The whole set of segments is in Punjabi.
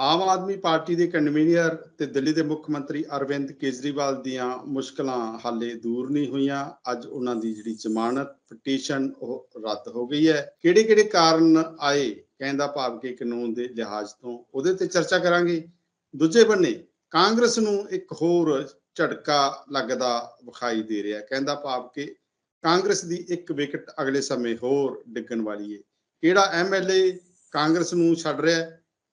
ਆਮ ਆਦਮੀ ਪਾਰਟੀ ਦੇ ਕਨਵੀਨਰ ਤੇ ਦਿੱਲੀ ਦੇ ਮੁੱਖ ਮੰਤਰੀ ਅਰਵਿੰਦ ਕੇਜਰੀਵਾਲ ਦੀਆਂ ਮੁਸ਼ਕਲਾਂ ਹਾਲੇ ਦੂਰ ਨਹੀਂ ਹੋਈਆਂ। ਅੱਜ ਉਹਨਾਂ ਦੀ ਜਿਹੜੀ ਜ਼ਮਾਨਤ ਪਟੀਸ਼ਨ ਉਹ ਰੱਦ ਹੋ ਗਈ ਹੈ। ਕਿਹੜੇ ਕਿਹੜੇ ਕਾਰਨ ਆਏ ਕਹਿੰਦਾ ਭਾਵ ਕਿ ਕਾਨੂੰਨ ਦੇ ਲਿਹਾਜ਼ ਤੋਂ ਉਹਦੇ ਤੇ ਚਰਚਾ ਕਰਾਂਗੇ। ਦੂਜੇ ਬੰਨੇ ਕਾਂਗਰਸ ਨੂੰ ਇੱਕ ਹੋਰ ਝਟਕਾ ਲੱਗਦਾ ਵਿਖਾਈ ਦੇ ਰਿਹਾ ਕਹਿੰਦਾ ਭਾਵ ਕਿ ਕਾਂਗਰਸ ਦੀ ਇੱਕ ਵਿਕਟ ਅਗਲੇ ਸਮੇਂ ਹੋਰ ਡਿੱਗਣ ਵਾਲੀ ਏ ਕਿਹੜਾ ਐਮਐਲਏ ਕਾਂਗਰਸ ਨੂੰ ਛੱਡ ਰਿਹਾ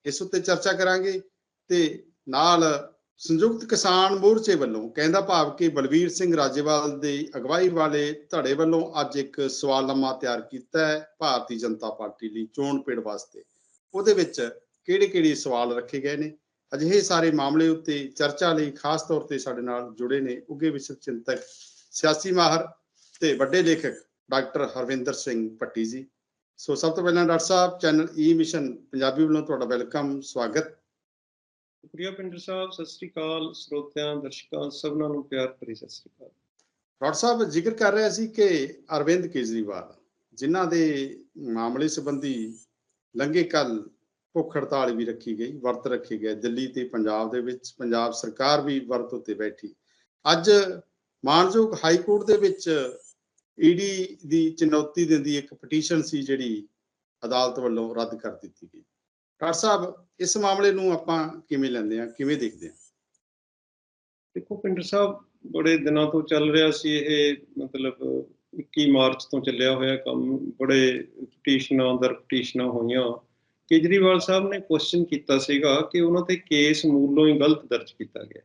ਇਸ ਉੱਤੇ ਚਰਚਾ ਕਰਾਂਗੇ ਤੇ ਨਾਲ ਸੰਯੁਕਤ ਕਿਸਾਨ ਮੋਰਚੇ ਵੱਲੋਂ ਕਹਿੰਦਾ ਭਾਵ ਕਿ ਬਲਵੀਰ ਸਿੰਘ ਰਾਜੇਵਾਲ ਦੀ ਅਗਵਾਈ ਵਾਲੇ ਧੜੇ ਵੱਲੋਂ ਅੱਜ ਇੱਕ ਸਵਾਲਨਾਮਾ ਤਿਆਰ ਕੀਤਾ ਹੈ ਭਾਰਤੀ ਜਨਤਾ ਪਾਰਟੀ ਲਈ ਚੋਣ ਪੇੜ ਵਾਸਤੇ। ਉਹਦੇ ਵਿੱਚ ਕਿਹੜੇ-ਕਿਹੜੇ ਸਵਾਲ ਰੱਖੇ ਗਏ ਨੇ? ਅਜਿਹੇ ਸਾਰੇ ਮਾਮਲੇ ਉੱਤੇ ਚਰਚਾ ਲਈ ਖਾਸ ਤੌਰ ਤੇ ਸਾਡੇ ਨਾਲ ਜੁੜੇ ਨੇ ਉੱਗੇ ਵਿਸ਼ਵ ਚਿੰਤਕ ਸਿਆਸੀ ਮਾਹਰ ਤੇ ਵੱਡੇ ਲੇਖਕ ਡਾਕਟਰ ਹਰਵਿੰਦਰ ਸਿੰਘ ਪੱਟੀ ਜੀ। ਸੋ ਸਭ ਤੋਂ ਪਹਿਲਾਂ ਡਾਕਟਰ ਸਾਹਿਬ ਚੈਨਲ ਈ ਮਿਸ਼ਨ ਪੰਜਾਬੀ ਵੱਲੋਂ ਤੁਹਾਡਾ ਵੈਲਕਮ ਸਵਾਗਤ। ਪ੍ਰਿਆ ਪਿੰਡਰ ਸਾਹਿਬ ਸਤਿ ਸ੍ਰੀ ਅਕਾਲ ਸਰੋਤਿਆਂ ਦਰਸ਼ਕਾਂ ਸਭਨਾਂ ਨੂੰ ਪਿਆਰ ਭਰੀ ਸਤਿ ਸ੍ਰੀ ਅਕਾਲ। ਡਾਕਟਰ ਸਾਹਿਬ ਜ਼ਿਕਰ ਕਰ ਰਿਹਾ ਸੀ ਕਿ ਅਰਵਿੰਦ ਕੇਜਰੀਵਾਲ ਜਿਨ੍ਹਾਂ ਦੇ ਮਾਮਲੇ ਸੰਬੰਧੀ ਲੰਘੇ ਕੱਲ ਭੁੱਖ ਹੜਤਾਲ ਵੀ ਰੱਖੀ ਗਈ ਵਰਤ ਰੱਖੇ ਗਏ ਦਿੱਲੀ ਤੇ ਪੰਜਾਬ ਦੇ ਵਿੱਚ ਪੰਜਾਬ ਸਰਕਾਰ ਵੀ ਵਰਤ ਉੱਤੇ ਬੈਠੀ। ਅੱਜ ਮਾਨਯੋਗ ਹਾਈ ਕੋਰਟ ਦੇ ਵਿੱਚ ਈਡੀ ਦੀ ਚੁਣੌਤੀ ਦਿੰਦੀ ਇੱਕ ਪਟੀਸ਼ਨ ਸੀ ਜਿਹੜੀ ਅਦਾਲਤ ਵੱਲੋਂ ਰੱਦ ਕਰ ਦਿੱਤੀ ਗਈ। ਡਾਕਟਰ ਸਾਹਿਬ, ਇਸ ਮਾਮਲੇ ਨੂੰ ਆਪਾਂ ਕਿਵੇਂ ਲੈਂਦੇ ਆ ਕਿਵੇਂ ਦੇਖਦੇ ਆ ਦੇਖੋ ਪਿੰਡਰ ਸਾਹਿਬ ਬੜੇ ਦਿਨਾਂ ਤੋਂ ਚੱਲ ਰਿਹਾ ਸੀ ਇਹ, ਮਤਲਬ 21 ਮਾਰਚ ਤੋਂ ਚੱਲਿਆ ਹੋਇਆ ਕੰਮ। ਬੜੇ ਪਟੀਸ਼ਨਾਂ ਦਰ ਪਟੀਸ਼ਨਾਂ ਹੋਈਆਂ। ਕੇਜਰੀਵਾਲ ਸਾਹਿਬ ਨੇ ਕੁਐਸਚਨ ਕੀਤਾ ਸੀਗਾ ਕਿ ਉਹਨਾਂ ਤੇ ਕੇਸ ਮੂਲੋਂ ਹੀ ਗਲਤ ਦਰਜ ਕੀਤਾ ਗਿਆ।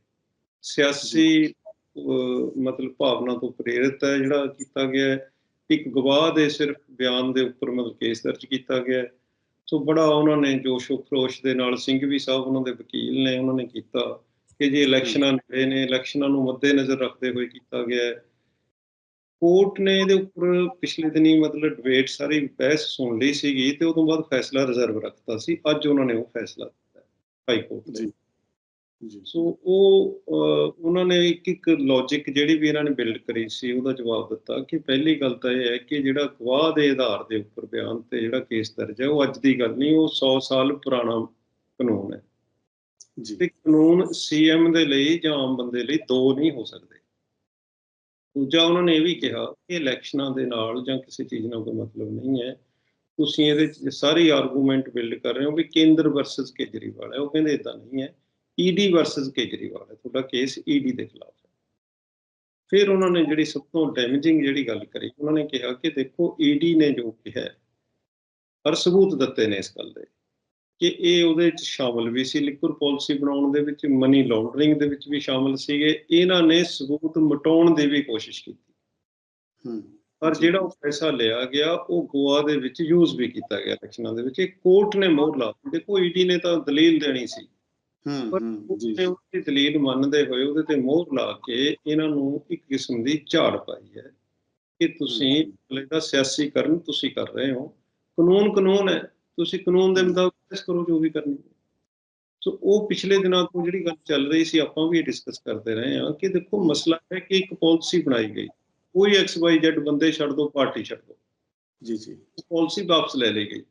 ਸਿਆਸੀ ਮਤਲਬ ਭਾਵਨਾ ਤੋਂ ਪ੍ਰੇਰਿਤ ਹੈ ਜਿਹੜਾ ਕੀਤਾ ਗਿਆ ਹੈ। ਇੱਕ ਗਵਾਹ ਦੇ ਸਿਰਫ ਬਿਆਨ ਦੇ ਉੱਪਰ ਮਤਲਬ ਕੇਸ ਦਰਜ ਕੀਤਾ ਗਿਆ ਸੋ ਬੜਾ ਉਹਨਾਂ ਨੇ ਜੋਸ਼ੋ ਖਰੋਸ਼ ਦੇ ਨਾਲ ਸਿੰਘ ਵੀ ਸਾਹਿਬ ਉਹਨਾਂ ਦੇ ਵਕੀਲ ਨੇ ਉਹਨਾਂ ਨੇ ਕੀਤਾ ਕਿ ਜੇ ਇਲੈਕਸ਼ਨਾਂ ਨੇੜੇ ਨੇ ਇਲੈਕਸ਼ਨਾਂ ਨੂੰ ਮੱਦੇ ਨਜ਼ਰ ਰੱਖਦੇ ਹੋਏ ਕੀਤਾ ਗਿਆ ਹੈ। ਕੋਰਟ ਨੇ ਇਹਦੇ ਉੱਪਰ ਪਿਛਲੇ ਦਿਨੀ ਮਤਲਬ ਡਿਬੇਟ ਸਾਰੀ ਬਹਿਸ ਸੁਣ ਲਈ ਸੀਗੀ ਤੇ ਉਦੋਂ ਬਾਅਦ ਫੈਸਲਾ ਰਿਜ਼ਰਵ ਰੱਖਤਾ ਸੀ। ਅੱਜ ਉਹਨਾਂ ਨੇ ਉਹ ਫੈਸਲਾ ਦਿੱਤਾ ਹਾਈ ਕੋਰਟ ਨੇ ਜੀ। ਸੋ ਉਹ ਉਹਨਾਂ ਨੇ ਇੱਕ ਇੱਕ ਲੌਜੀਕ ਜਿਹੜੀ ਵੀ ਇਹਨਾਂ ਨੇ ਬਿਲਡ ਕਰੀ ਸੀ ਉਹਦਾ ਜਵਾਬ ਦਿੱਤਾ ਕਿ ਪਹਿਲੀ ਗੱਲ ਤਾਂ ਇਹ ਹੈ ਕਿ ਜਿਹੜਾ ਗਵਾਹ ਦੇ ਆਧਾਰ ਦੇ ਉੱਪਰ ਬਿਆਨ ਤੇ ਜਿਹੜਾ ਕੇਸ ਦਰਜ ਹੈ ਉਹ ਅੱਜ ਦੀ ਗੱਲ ਨਹੀਂ ਉਹ 100 ਸਾਲ ਪੁਰਾਣਾ ਕਾਨੂੰਨ ਹੈ। ਜੀ। ਤੇ ਕਾਨੂੰਨ ਸੀਐਮ ਦੇ ਲਈ ਜਾਂ ਆਮ ਬੰਦੇ ਲਈ ਦੋ ਨਹੀਂ ਹੋ ਸਕਦੇ। ਦੂਜਾ ਉਹਨਾਂ ਨੇ ਇਹ ਵੀ ਕਿਹਾ ਕਿ ਇਲੈਕਸ਼ਨਾਂ ਦੇ ਨਾਲ ਜਾਂ ਕਿਸੇ ਚੀਜ਼ ਨਾਲ ਕੋਈ ਮਤਲਬ ਨਹੀਂ ਹੈ। ਤੁਸੀਂ ਇਹਦੇ ਸਾਰੀ ਆਰਗੂਮੈਂਟ ਬਿਲਡ ਕਰ ਰਹੇ ਹੋ ਵੀ ਕੇਂਦਰ ਵਰਸਸ ਕੇਜਰੀਵਾਲ ਹੈ ਉਹ ਕਹਿੰਦੇ ਇਦਾਂ ਨਹੀਂ ਹੈ। ਈਡੀ ਵਰਸਸ ਕੇਜਰੀਵਾਲ ਹੈ ਤੁਹਾਡਾ ਕੇਸ ਈਡੀ ਦੇ ਖਿਲਾਫ ਹੈ। ਫਿਰ ਉਹਨਾਂ ਨੇ ਜਿਹੜੀ ਸਭ ਤੋਂ ਡੈਮੇਜਿੰਗ ਜਿਹੜੀ ਗੱਲ ਕਰੀ ਉਹਨਾਂ ਨੇ ਕਿਹਾ ਕਿ ਦੇਖੋ ਈਡੀ ਨੇ ਜੋ ਕਿਹਾ ਪਰ ਸਬੂਤ ਦਿੱਤੇ ਨੇ ਇਸ ਗੱਲ ਦੇ ਕਿ ਇਹ ਉਹਦੇ ਵਿੱਚ ਸ਼ਾਮਲ ਵੀ ਸੀ। ਲਿਕੁਰ ਪਾਲਿਸੀ ਬਣਾਉਣ ਦੇ ਵਿੱਚ ਮਨੀ ਲਾਂਡਰਿੰਗ ਦੇ ਵਿੱਚ ਵੀ ਸ਼ਾਮਲ ਸੀਗੇ। ਇਹਨਾਂ ਨੇ ਸਬੂਤ ਮਟਾਉਣ ਦੀ ਵੀ ਕੋਸ਼ਿਸ਼ ਕੀਤੀ। ਹੂੰ। ਪਰ ਜਿਹੜਾ ਉਹ ਪੈਸਾ ਲਿਆ ਗਿਆ ਉਹ ਗੋਆ ਦੇ ਵਿੱਚ ਯੂਜ਼ ਵੀ ਕੀਤਾ ਗਿਆ ਇਲੈਕਸ਼ਨਾਂ ਦੇ ਵਿੱਚ। ਇਹ ਕੋਰਟ ਨੇ ਮੋਹਰ ਲਾ ਦੇਖੋ ਈਡੀ ਨੇ ਤਾਂ ਦਲੀਲ ਦੇਣੀ ਸੀ। ਪਰ ਉਹਦੀ ਦਲੀਲ ਮੰਨਦੇ ਹੋਏ ਉਹਦੇ ਤੇ ਮੋਹਰ ਲਾ ਕੇ ਇਹਨਾਂ ਨੂੰ ਇੱਕ ਕਿਸਮ ਦੀ ਝਾੜ ਪਾਈ ਹੈ ਕਿ ਤੁਸੀਂ ਦਾ ਸਿਆਸੀਕਰਨ ਤੁਸੀਂ ਕਰ ਰਹੇ ਹੋ। ਕਾਨੂੰਨ ਕਾਨੂੰਨ ਹੈ। ਤੁਸੀਂ ਕਾਨੂੰਨ ਦੇ ਮੁਤਾਬਕ ਇਸ ਕਰੋ ਜੋ ਵੀ ਕਰਨੀ ਹੈ। ਸੋ ਉਹ ਪਿਛਲੇ ਦਿਨਾਂ ਤੋਂ ਜਿਹੜੀ ਗੱਲ ਚੱਲ ਰਹੀ ਸੀ ਆਪਾਂ ਵੀ ਡਿਸਕਸ ਕਰਦੇ ਰਹੇ ਹਾਂ ਕਿ ਦੇਖੋ ਮਸਲਾ ਹੈ ਕਿ ਇੱਕ ਪਾਲਿਸੀ ਬਣਾਈ ਗਈ। ਕੋਈ ਐਕਸ ਵਾਈ ਜ਼ੈਡ ਬੰਦੇ ਛੱਡ ਦੋ ਪਾਰਟੀ ਛੱਡ ਦੋ। ਜੀ ਜੀ। ਪਾਲਿਸੀ ਵਾਪਸ ਲੈ ਲਈ ਗਈ।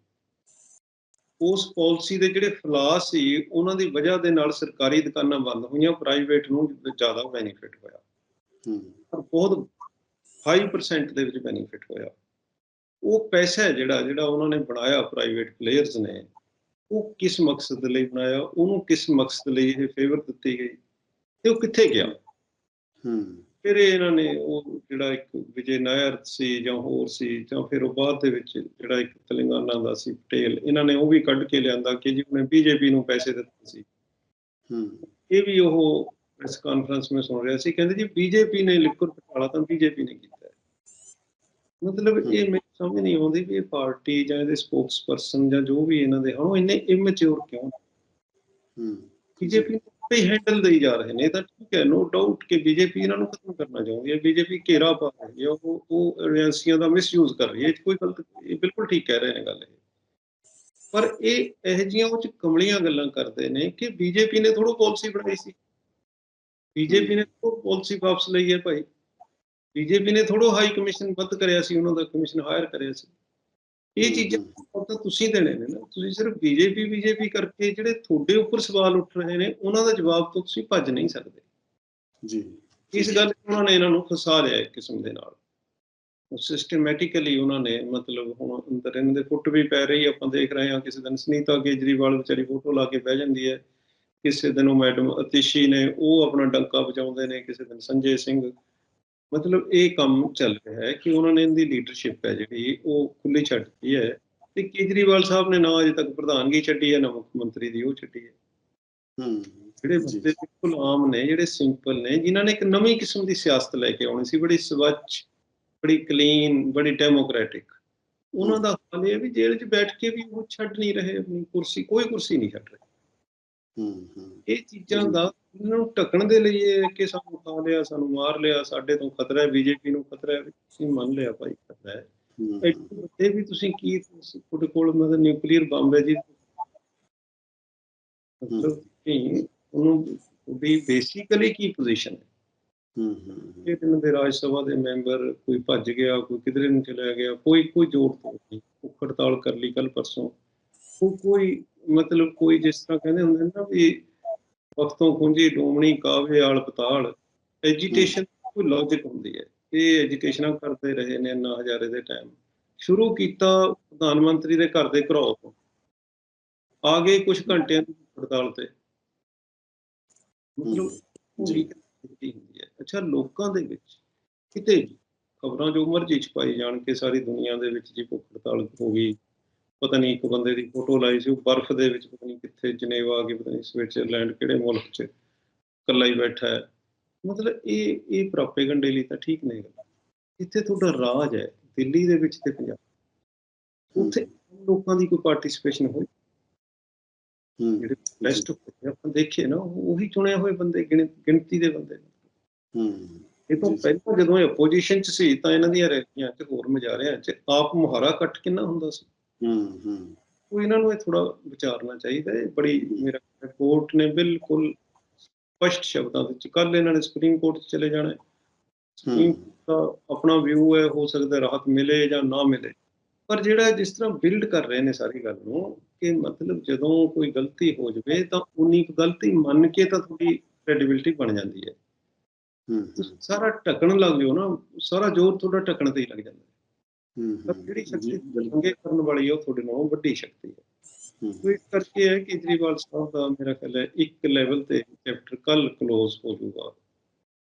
ਉਸ ਪਾਲਿਸੀ ਦੇ ਜਿਹੜੇ ਫਲਾ ਸੀ ਉਹਨਾਂ ਦੀ ਵਜ੍ਹਾ ਦੇ ਨਾਲ ਸਰਕਾਰੀ ਦੁਕਾਨਾਂ ਬੰਦ ਹੋਈਆਂ ਪ੍ਰਾਈਵੇਟ ਨੂੰ ਜ਼ਿਆਦਾ ਬੈਨੀਫਿਟ ਹੋਇਆ। ਹੂੰ। ਪਰ ਬਹੁਤ ਹਾਈ ਪਰਸੈਂਟ ਦੇ ਵਿੱਚ ਬੈਨੀਫਿਟ ਹੋਇਆ। ਉਹ ਪੈਸਾ ਜਿਹੜਾ ਜਿਹੜਾ ਉਹਨਾਂ ਨੇ ਬਣਾਇਆ ਪ੍ਰਾਈਵੇਟ ਪਲੇਅਰਸ ਨੇ ਉਹ ਕਿਸ ਮਕਸਦ ਲਈ ਬਣਾਇਆ ਉਹਨੂੰ ਕਿਸ ਮਕਸਦ ਲਈ ਇਹ ਫੇਵਰ ਦਿੱਤੀ ਗਈ ਤੇ ਉਹ ਕਿੱਥੇ ਗਿਆ? ਹੂੰ। ਫਿਰ ਇਹਨਾਂ ਨੇ ਉਹ ਜਿਹੜਾ ਇੱਕ ਵਿਜੇ ਨਾਇਰ ਸੀ ਜਾਂ ਹੋਰ ਸੀ ਜਾਂ ਫਿਰ ਉਹ ਬਾਅਦ ਦੇ ਵਿੱਚ ਜਿਹੜਾ ਇੱਕ ਤੇਲੰਗਾਨਾ ਦਾ ਸੀ ਪਟੇਲ ਇਹਨਾਂ ਨੇ ਉਹ ਵੀ ਕੱਢ ਕੇ ਲਿਆਂਦਾ ਕਿ ਜੀ ਉਹਨੇ ਬੀਜੇਪੀ ਨੂੰ ਪੈਸੇ ਦਿੱਤੇ ਸੀ। ਹੂੰ। ਇਹ ਵੀ ਉਹ ਪ੍ਰੈਸ ਕਾਨਫਰੰਸ ਵਿੱਚ ਸੁਣ ਰਿਹਾ ਸੀ ਕਹਿੰਦੇ ਜੀ ਬੀਜੇਪੀ ਨੇ ਲਿਕਰ ਘਟਾਲਾ ਤਾਂ ਬੀਜੇਪੀ ਨੇ ਕੀਤਾ। ਮਤਲਬ ਇਹ ਮੈਨੂੰ ਸਮਝ ਨਹੀਂ ਆਉਂਦੀ ਵੀ ਇਹ ਪਾਰਟੀ ਜਾਂ ਇਹਦੇ ਸਪੋਕਸਪਰਸਨ ਜਾਂ ਜੋ ਵੀ ਇਹਨਾਂ ਦੇ ਹਨ ਉਹ ਇੰਨੇ ਇਮੈਚੁਰ ਕਿਉਂ ਹੂੰ। ਬੀਜੇਪੀ ਨੂੰ ਹੈਂਡਲ ਦੇਈ ਜਾ ਰਹੇ ਨੇ ਤਾਂ ਠੀਕ ਹੈ ਨੋ ਡਾਊਟ ਕਿ ਬੀਜੇਪੀ ਇਹਨਾਂ ਨੂੰ ਖਤਮ ਕਰਨਾ ਚਾਹੁੰਦੀ ਹੈ ਬੀਜੇਪੀ ਘੇਰਾ ਪਾ ਰਹੀ ਹੈ, ਉਹ ਉਹ ਏਜੰਸੀਆਂ ਦਾ ਮਿਸਯੂਜ਼ ਕਰ ਰਹੀ ਹੈ ਕੋਈ ਗਲਤ, ਇਹ ਬਿਲਕੁਲ ਠੀਕ ਕਹਿ ਰਹੇ ਨੇ ਗੱਲ ਇਹ। ਪਰ ਇਹ ਇਹ ਜੀਆਂ ਉਹ ਚ ਕਮਲੀਆਂ ਗੱਲਾਂ ਕਰਦੇ ਨੇ ਕਿ ਬੀਜੇਪੀ ਨੇ ਥੋੜੋ ਪਾਲਿਸੀ ਬਣਾਈ ਸੀ। ਬੀਜੇਪੀ ਨੇ ਥੋੜੋ ਪਾਲਿਸੀ ਵਾਪਸ ਲਈ ਹੈ ਭਾਈ। ਬੀਜੇਪੀ ਨੇ ਥੋੜੋ ਹਾਈ ਕਮਿਸ਼ਨ ਵੱਧ ਕਰਿਆ ਸੀ, ਉਹਨਾਂ ਦਾ ਕਮਿਸ਼ਨ ਹਾਇਰ ਕਰਿਆ ਸੀ। ਇਹ ਚੀਜ਼ਾਂ ਤਾਂ ਤੁਸੀਂ ਦੇਣੇ ਨੇ ਨਾ। ਤੁਸੀਂ ਸਿਰਫ ਬੀਜੇਪੀ ਬੀਜੇਪੀ ਕਰਕੇ ਜਿਹੜੇ ਤੁਹਾਡੇ ਉੱਪਰ ਸਵਾਲ ਉੱਠ ਰਹੇ ਨੇ ਉਹਨਾਂ ਦਾ ਜਵਾਬ ਤੋਂ ਤੁਸੀਂ ਭੱਜ ਨਹੀਂ ਸਕਦੇ। ਜੀ। ਇਸ ਗੱਲ ਉਹਨਾਂ ਨੇ ਇਹਨਾਂ ਨੂੰ ਫਸਾ ਲਿਆ ਇੱਕ ਕਿਸਮ ਦੇ ਨਾਲ। ਸਿਸਟਮੈਟਿਕਲੀ ਉਹਨਾਂ ਨੇ ਮਤਲਬ ਹੁਣ ਅੰਦਰ ਇਹਨਾਂ ਦੇ ਫੁੱਟ ਵੀ ਪੈ ਰਹੀ ਆਪਾਂ ਦੇਖ ਰਹੇ ਹਾਂ ਕਿਸੇ ਦਿਨ ਸੁਨੀਤਾ ਕੇਜਰੀਵਾਲ ਵਿਚਾਰੀ ਫੋਟੋ ਲਾ ਕੇ ਬਹਿ ਜਾਂਦੀ ਹੈ। ਕਿਸੇ ਦਿਨ ਉਹ ਮੈਡਮ ਅਤਿਸ਼ੀ ਨੇ ਉਹ ਆਪਣਾ ਡੰਕਾ ਵਜਾਉਂਦੇ ਨੇ ਕਿਸੇ ਦਿਨ ਸੰਜੇ ਸਿੰਘ। ਮਤਲਬ ਇਹ ਕੰਮ ਚੱਲ ਰਿਹਾ ਹੈ ਕਿ ਉਹਨਾਂ ਨੇ ਇਹਦੀ ਲੀਡਰਸ਼ਿਪ ਹੈ ਜਿਹੜੀ ਉਹ ਖੁੱਲੀ ਛੱਡਤੀ ਹੈ ਤੇ ਕੇਜਰੀਵਾਲ ਸਾਹਿਬ ਨੇ ਨਾ ਅਜੇ ਤੱਕ ਪ੍ਰਧਾਨਗੀ ਛੱਡੀ ਹੈ ਨਾ ਮੁੱਖ ਮੰਤਰੀ ਦੀ ਉਹ ਛੱਡੀ ਹੈ। ਹੂੰ ਜਿਹੜੇ। ਬੰਦੇ ਬਿਲਕੁਲ ਆਮ ਨੇ ਜਿਹੜੇ ਸਿੰਪਲ ਨੇ ਜਿਨ੍ਹਾਂ ਨੇ ਇੱਕ ਨਵੀਂ ਕਿਸਮ ਦੀ ਸਿਆਸਤ ਲੈ ਕੇ ਆਉਣੀ ਸੀ ਬੜੀ ਸਵੱਛ ਬੜੀ ਕਲੀਨ ਬੜੀ ਡੈਮੋਕ੍ਰੈਟਿਕ ਉਹਨਾਂ ਦਾ ਹਾਲ ਇਹ ਵੀ ਜੇਲ੍ਹ 'ਚ ਬੈਠ ਕੇ ਵੀ ਉਹ ਛੱਡ ਨਹੀਂ ਰਹੇ ਆਪਣੀ ਕੁਰਸੀ ਕੋਈ ਕੁਰਸੀ ਨਹੀਂ ਛੱਡ ਰਹੇ। ਇਹ ਚੀਜ਼ਾਂ ਦਾ ਇਹਨਾਂ ਨੂੰ ਢੱਕਣ ਦੇ ਲਈ ਇਹ ਕਿ ਸਾਨੂੰ ਖਾ ਲਿਆ ਸਾਨੂੰ ਮਾਰ ਲਿਆ ਸਾਡੇ ਤੋਂ ਖਤਰਾ ਹੈ ਬੀਜੇਪੀ ਨੂੰ ਖਤਰਾ ਹੈ ਤੁਸੀਂ ਮੰਨ ਲਿਆ ਭਾਈ ਖਤਰਾ ਹੈ। ਹੂੰ, ਐਡੇ ਵੱਡੇ ਵੀ ਤੁਸੀਂ ਕੀ ਤੁਹਾਡੇ ਕੋਲ ਮਤਲਬ ਨਿਊਕਲੀਅਰ ਬੰਬ ਹੈ ਜੀ। ਉਹਨੂੰ ਉਹਦੀ ਬੇਸਿਕਲੀ ਕੀ ਪੋਜੀਸ਼ਨ ਹੈ? ਹੂੰ ਹੂੰ ਇਹ ਇਹਨਾਂ ਦੇ ਰਾਜ ਸਭਾ ਦੇ ਮੈਂਬਰ ਕੋਈ ਭੱਜ ਗਿਆ ਕੋਈ ਕਿਧਰੇ ਨੂੰ ਚਲਾ ਗਿਆ ਕੋਈ ਕੋਈ ਜੋੜ ਨਹੀਂ। ਭੁੱਖ ਹੜਤਾਲ ਕਰ ਲਈ ਕੱਲ ਪਰਸੋਂ। ਕੋਈ ਮਤਲਬ ਕੋਈ ਜਿਸ ਤਰ੍ਹਾਂ ਕਹਿੰਦੇ ਹੁੰਦੇ ਨੇ ਨਾ ਵੀ ਵਕਤੋਂ ਖੁੰਝੀ ਡੋਮਣੀ ਕਾਵੇ ਆਲ ਪਤਾਲ ਐਜੀਟੇਸ਼ਨ ਕੋਈ ਲੌਜੀਕ ਹੁੰਦੀ ਹੈ। ਇਹ ਐਜੀਟੇਸ਼ਨਾਂ ਕਰਦੇ ਰਹੇ ਨੇ ਅੰਨਾ ਹਜ਼ਾਰੇ ਦੇ ਟਾਈਮ ਸ਼ੁਰੂ ਕੀਤਾ ਪ੍ਰਧਾਨ ਮੰਤਰੀ ਦੇ ਘਰ ਦੇ ਘਰੋਂ ਤੋਂ। ਆ ਗਏ ਕੁਝ ਘੰਟਿਆਂ ਦੀ ਹੜਤਾਲ ਤੇ। ਅੱਛਾ ਲੋਕਾਂ ਦੇ ਵਿੱਚ ਕਿਤੇ ਖਬਰਾਂ ਜੋ ਮਰਜ਼ੀ ਛਪਾਈ ਜਾਣ ਕੇ ਸਾਰੀ ਦੁਨੀਆ ਦੇ ਵਿੱਚ ਜੀ ਭੁੱਖ ਹੜਤਾਲ ਹੋ ਗਈ ਪਤਾ ਨਹੀਂ ਇੱਕ ਬੰਦੇ ਦੀ ਫੋਟੋ ਲਾਈ ਸੀ ਉਹ ਬਰਫ਼ ਦੇ ਵਿੱਚ ਪਤਾ ਨਹੀਂ ਕਿੱਥੇ ਜਨੇਵਾ ਕਿ ਪਤਾ ਨਹੀਂ ਸਵਿਟਜ਼ਰਲੈਂਡ ਕਿਹੜੇ ਮੁਲਕ 'ਚ ਇਕੱਲਾ ਹੀ ਬੈਠਾ ਹੈ। ਮਤਲਬ ਇਹ ਇਹ ਪ੍ਰਾਪੇਗੰਡੇ ਲਈ ਤਾਂ ਠੀਕ ਨਹੀਂ ਗੱਲ ਇੱਥੇ ਤੁਹਾਡਾ ਰਾਜ ਹੈ ਦਿੱਲੀ ਦੇ ਵਿੱਚ ਤੇ ਪੰਜਾਬ। ਉੱਥੇ ਲੋਕਾਂ ਦੀ ਕੋਈ ਪਾਰਟਿਸਿਪੇਸ਼ਨ ਹੋਈ? ਹੂੰ। ਜਿਹੜੇ ਬੈਸਟ ਆਪਾਂ ਦੇਖੇ ਨਾ ਉਹ- ਚੁਣੇ ਹੋਏ ਬੰਦੇ ਗਿਣ- ਗਿਣਤੀ ਦੇ ਬੰਦੇ। ਹੂੰ। ਇਹ ਤੋਂ। ਪਹਿਲਾਂ ਜਦੋਂ ਇਹ ਆਪੋਜੀਸ਼ਨ ਚ ਸੀ ਤਾਂ ਇਹਨਾਂ ਦੀਆਂ ਰੈਲੀਆਂ ਚ ਹੋਰ ਮਜਾਰਿਆਂ ਚ ਆਪ ਮੁਹਾਰਾ ਕੱਟ ਕਿੰਨਾ ਹੁੰਦਾ ਸੀ? ਹੂੰ ਹੂੰ। ਉਹ ਇਹਨਾਂ ਨੂੰ ਇਹ ਥੋੜਾ ਵਿਚਾਰਨਾ ਚਾਹੀਦਾ ਹੈ। ਬੜੀ ਮੇਰਾ ਕੋਰਟ ਨੇ ਬਿਲਕੁਲ ਸਪਸ਼ਟ ਸ਼ਬਦਾਂ ਵਿੱਚ ਕੱਲ ਇਹਨਾਂ ਨੇ ਸੁਪਰੀਮ ਕੋਰਟ ਚ ਚਲੇ ਜਾਣਾ ਹੈ। ਦਾ ਆਪਣਾ ਵਿਊ ਹੈ ਹੋ ਸਕਦਾ ਰਾਹਤ ਮਿਲੇ ਜਾਂ ਨਾ ਮਿਲੇ। ਪਰ ਜਿਹੜਾ ਜਿਸ ਤਰ੍ਹਾਂ ਬਿਲਡ ਕਰ ਰਹੇ ਨੇ ਸਾਰੀ ਗੱਲ ਨੂੰ ਕਿ ਮਤਲਬ ਜਦੋਂ ਕੋਈ ਗਲਤੀ ਹੋ ਜਵੇ ਤਾਂ ਉਨੀ ਕੁ ਗਲਤੀ ਮੰਨ ਕੇ ਤਾਂ ਤੁਹਾਡੀ ਕ੍ਰੈਡੀਬਿਲਿਟੀ ਬਣ ਜਾਂਦੀ ਹੈ। ਸਾਰਾ ਢੱਕਣ ਲੱਗ ਜਾਓ ਨਾ ਸਾਰਾ ਜ਼ੋਰ ਤੁਹਾਡਾ ਢੱਕਣ ਤੇ ਹੀ ਲੱਗ ਜਾਂਦਾ ਪਰ ਜਿਹੜੀ ਸ਼ਕਤੀ ਚੰਗੇ ਕਰਨ ਵਾਲੀ ਉਹ ਤੁਹਾਡੇ ਨਾਲੋਂ ਵੱਡੀ ਸ਼ਕਤੀ ਹੈ ਹੂੰ, ਸੋ ਇਸ ਕਰਕੇ ਹੈ ਕੇਜਰੀਵਾਲ ਸਾਹਿਬ ਦਾ ਮੇਰਾ ਖਿਆਲ ਹੈ ਇੱਕ ਲੈਵਲ ਤੇ ਚੈਪਟਰ ਕੱਲ ਕਲੋਜ਼ ਹੋ ਜਾਊਗਾ।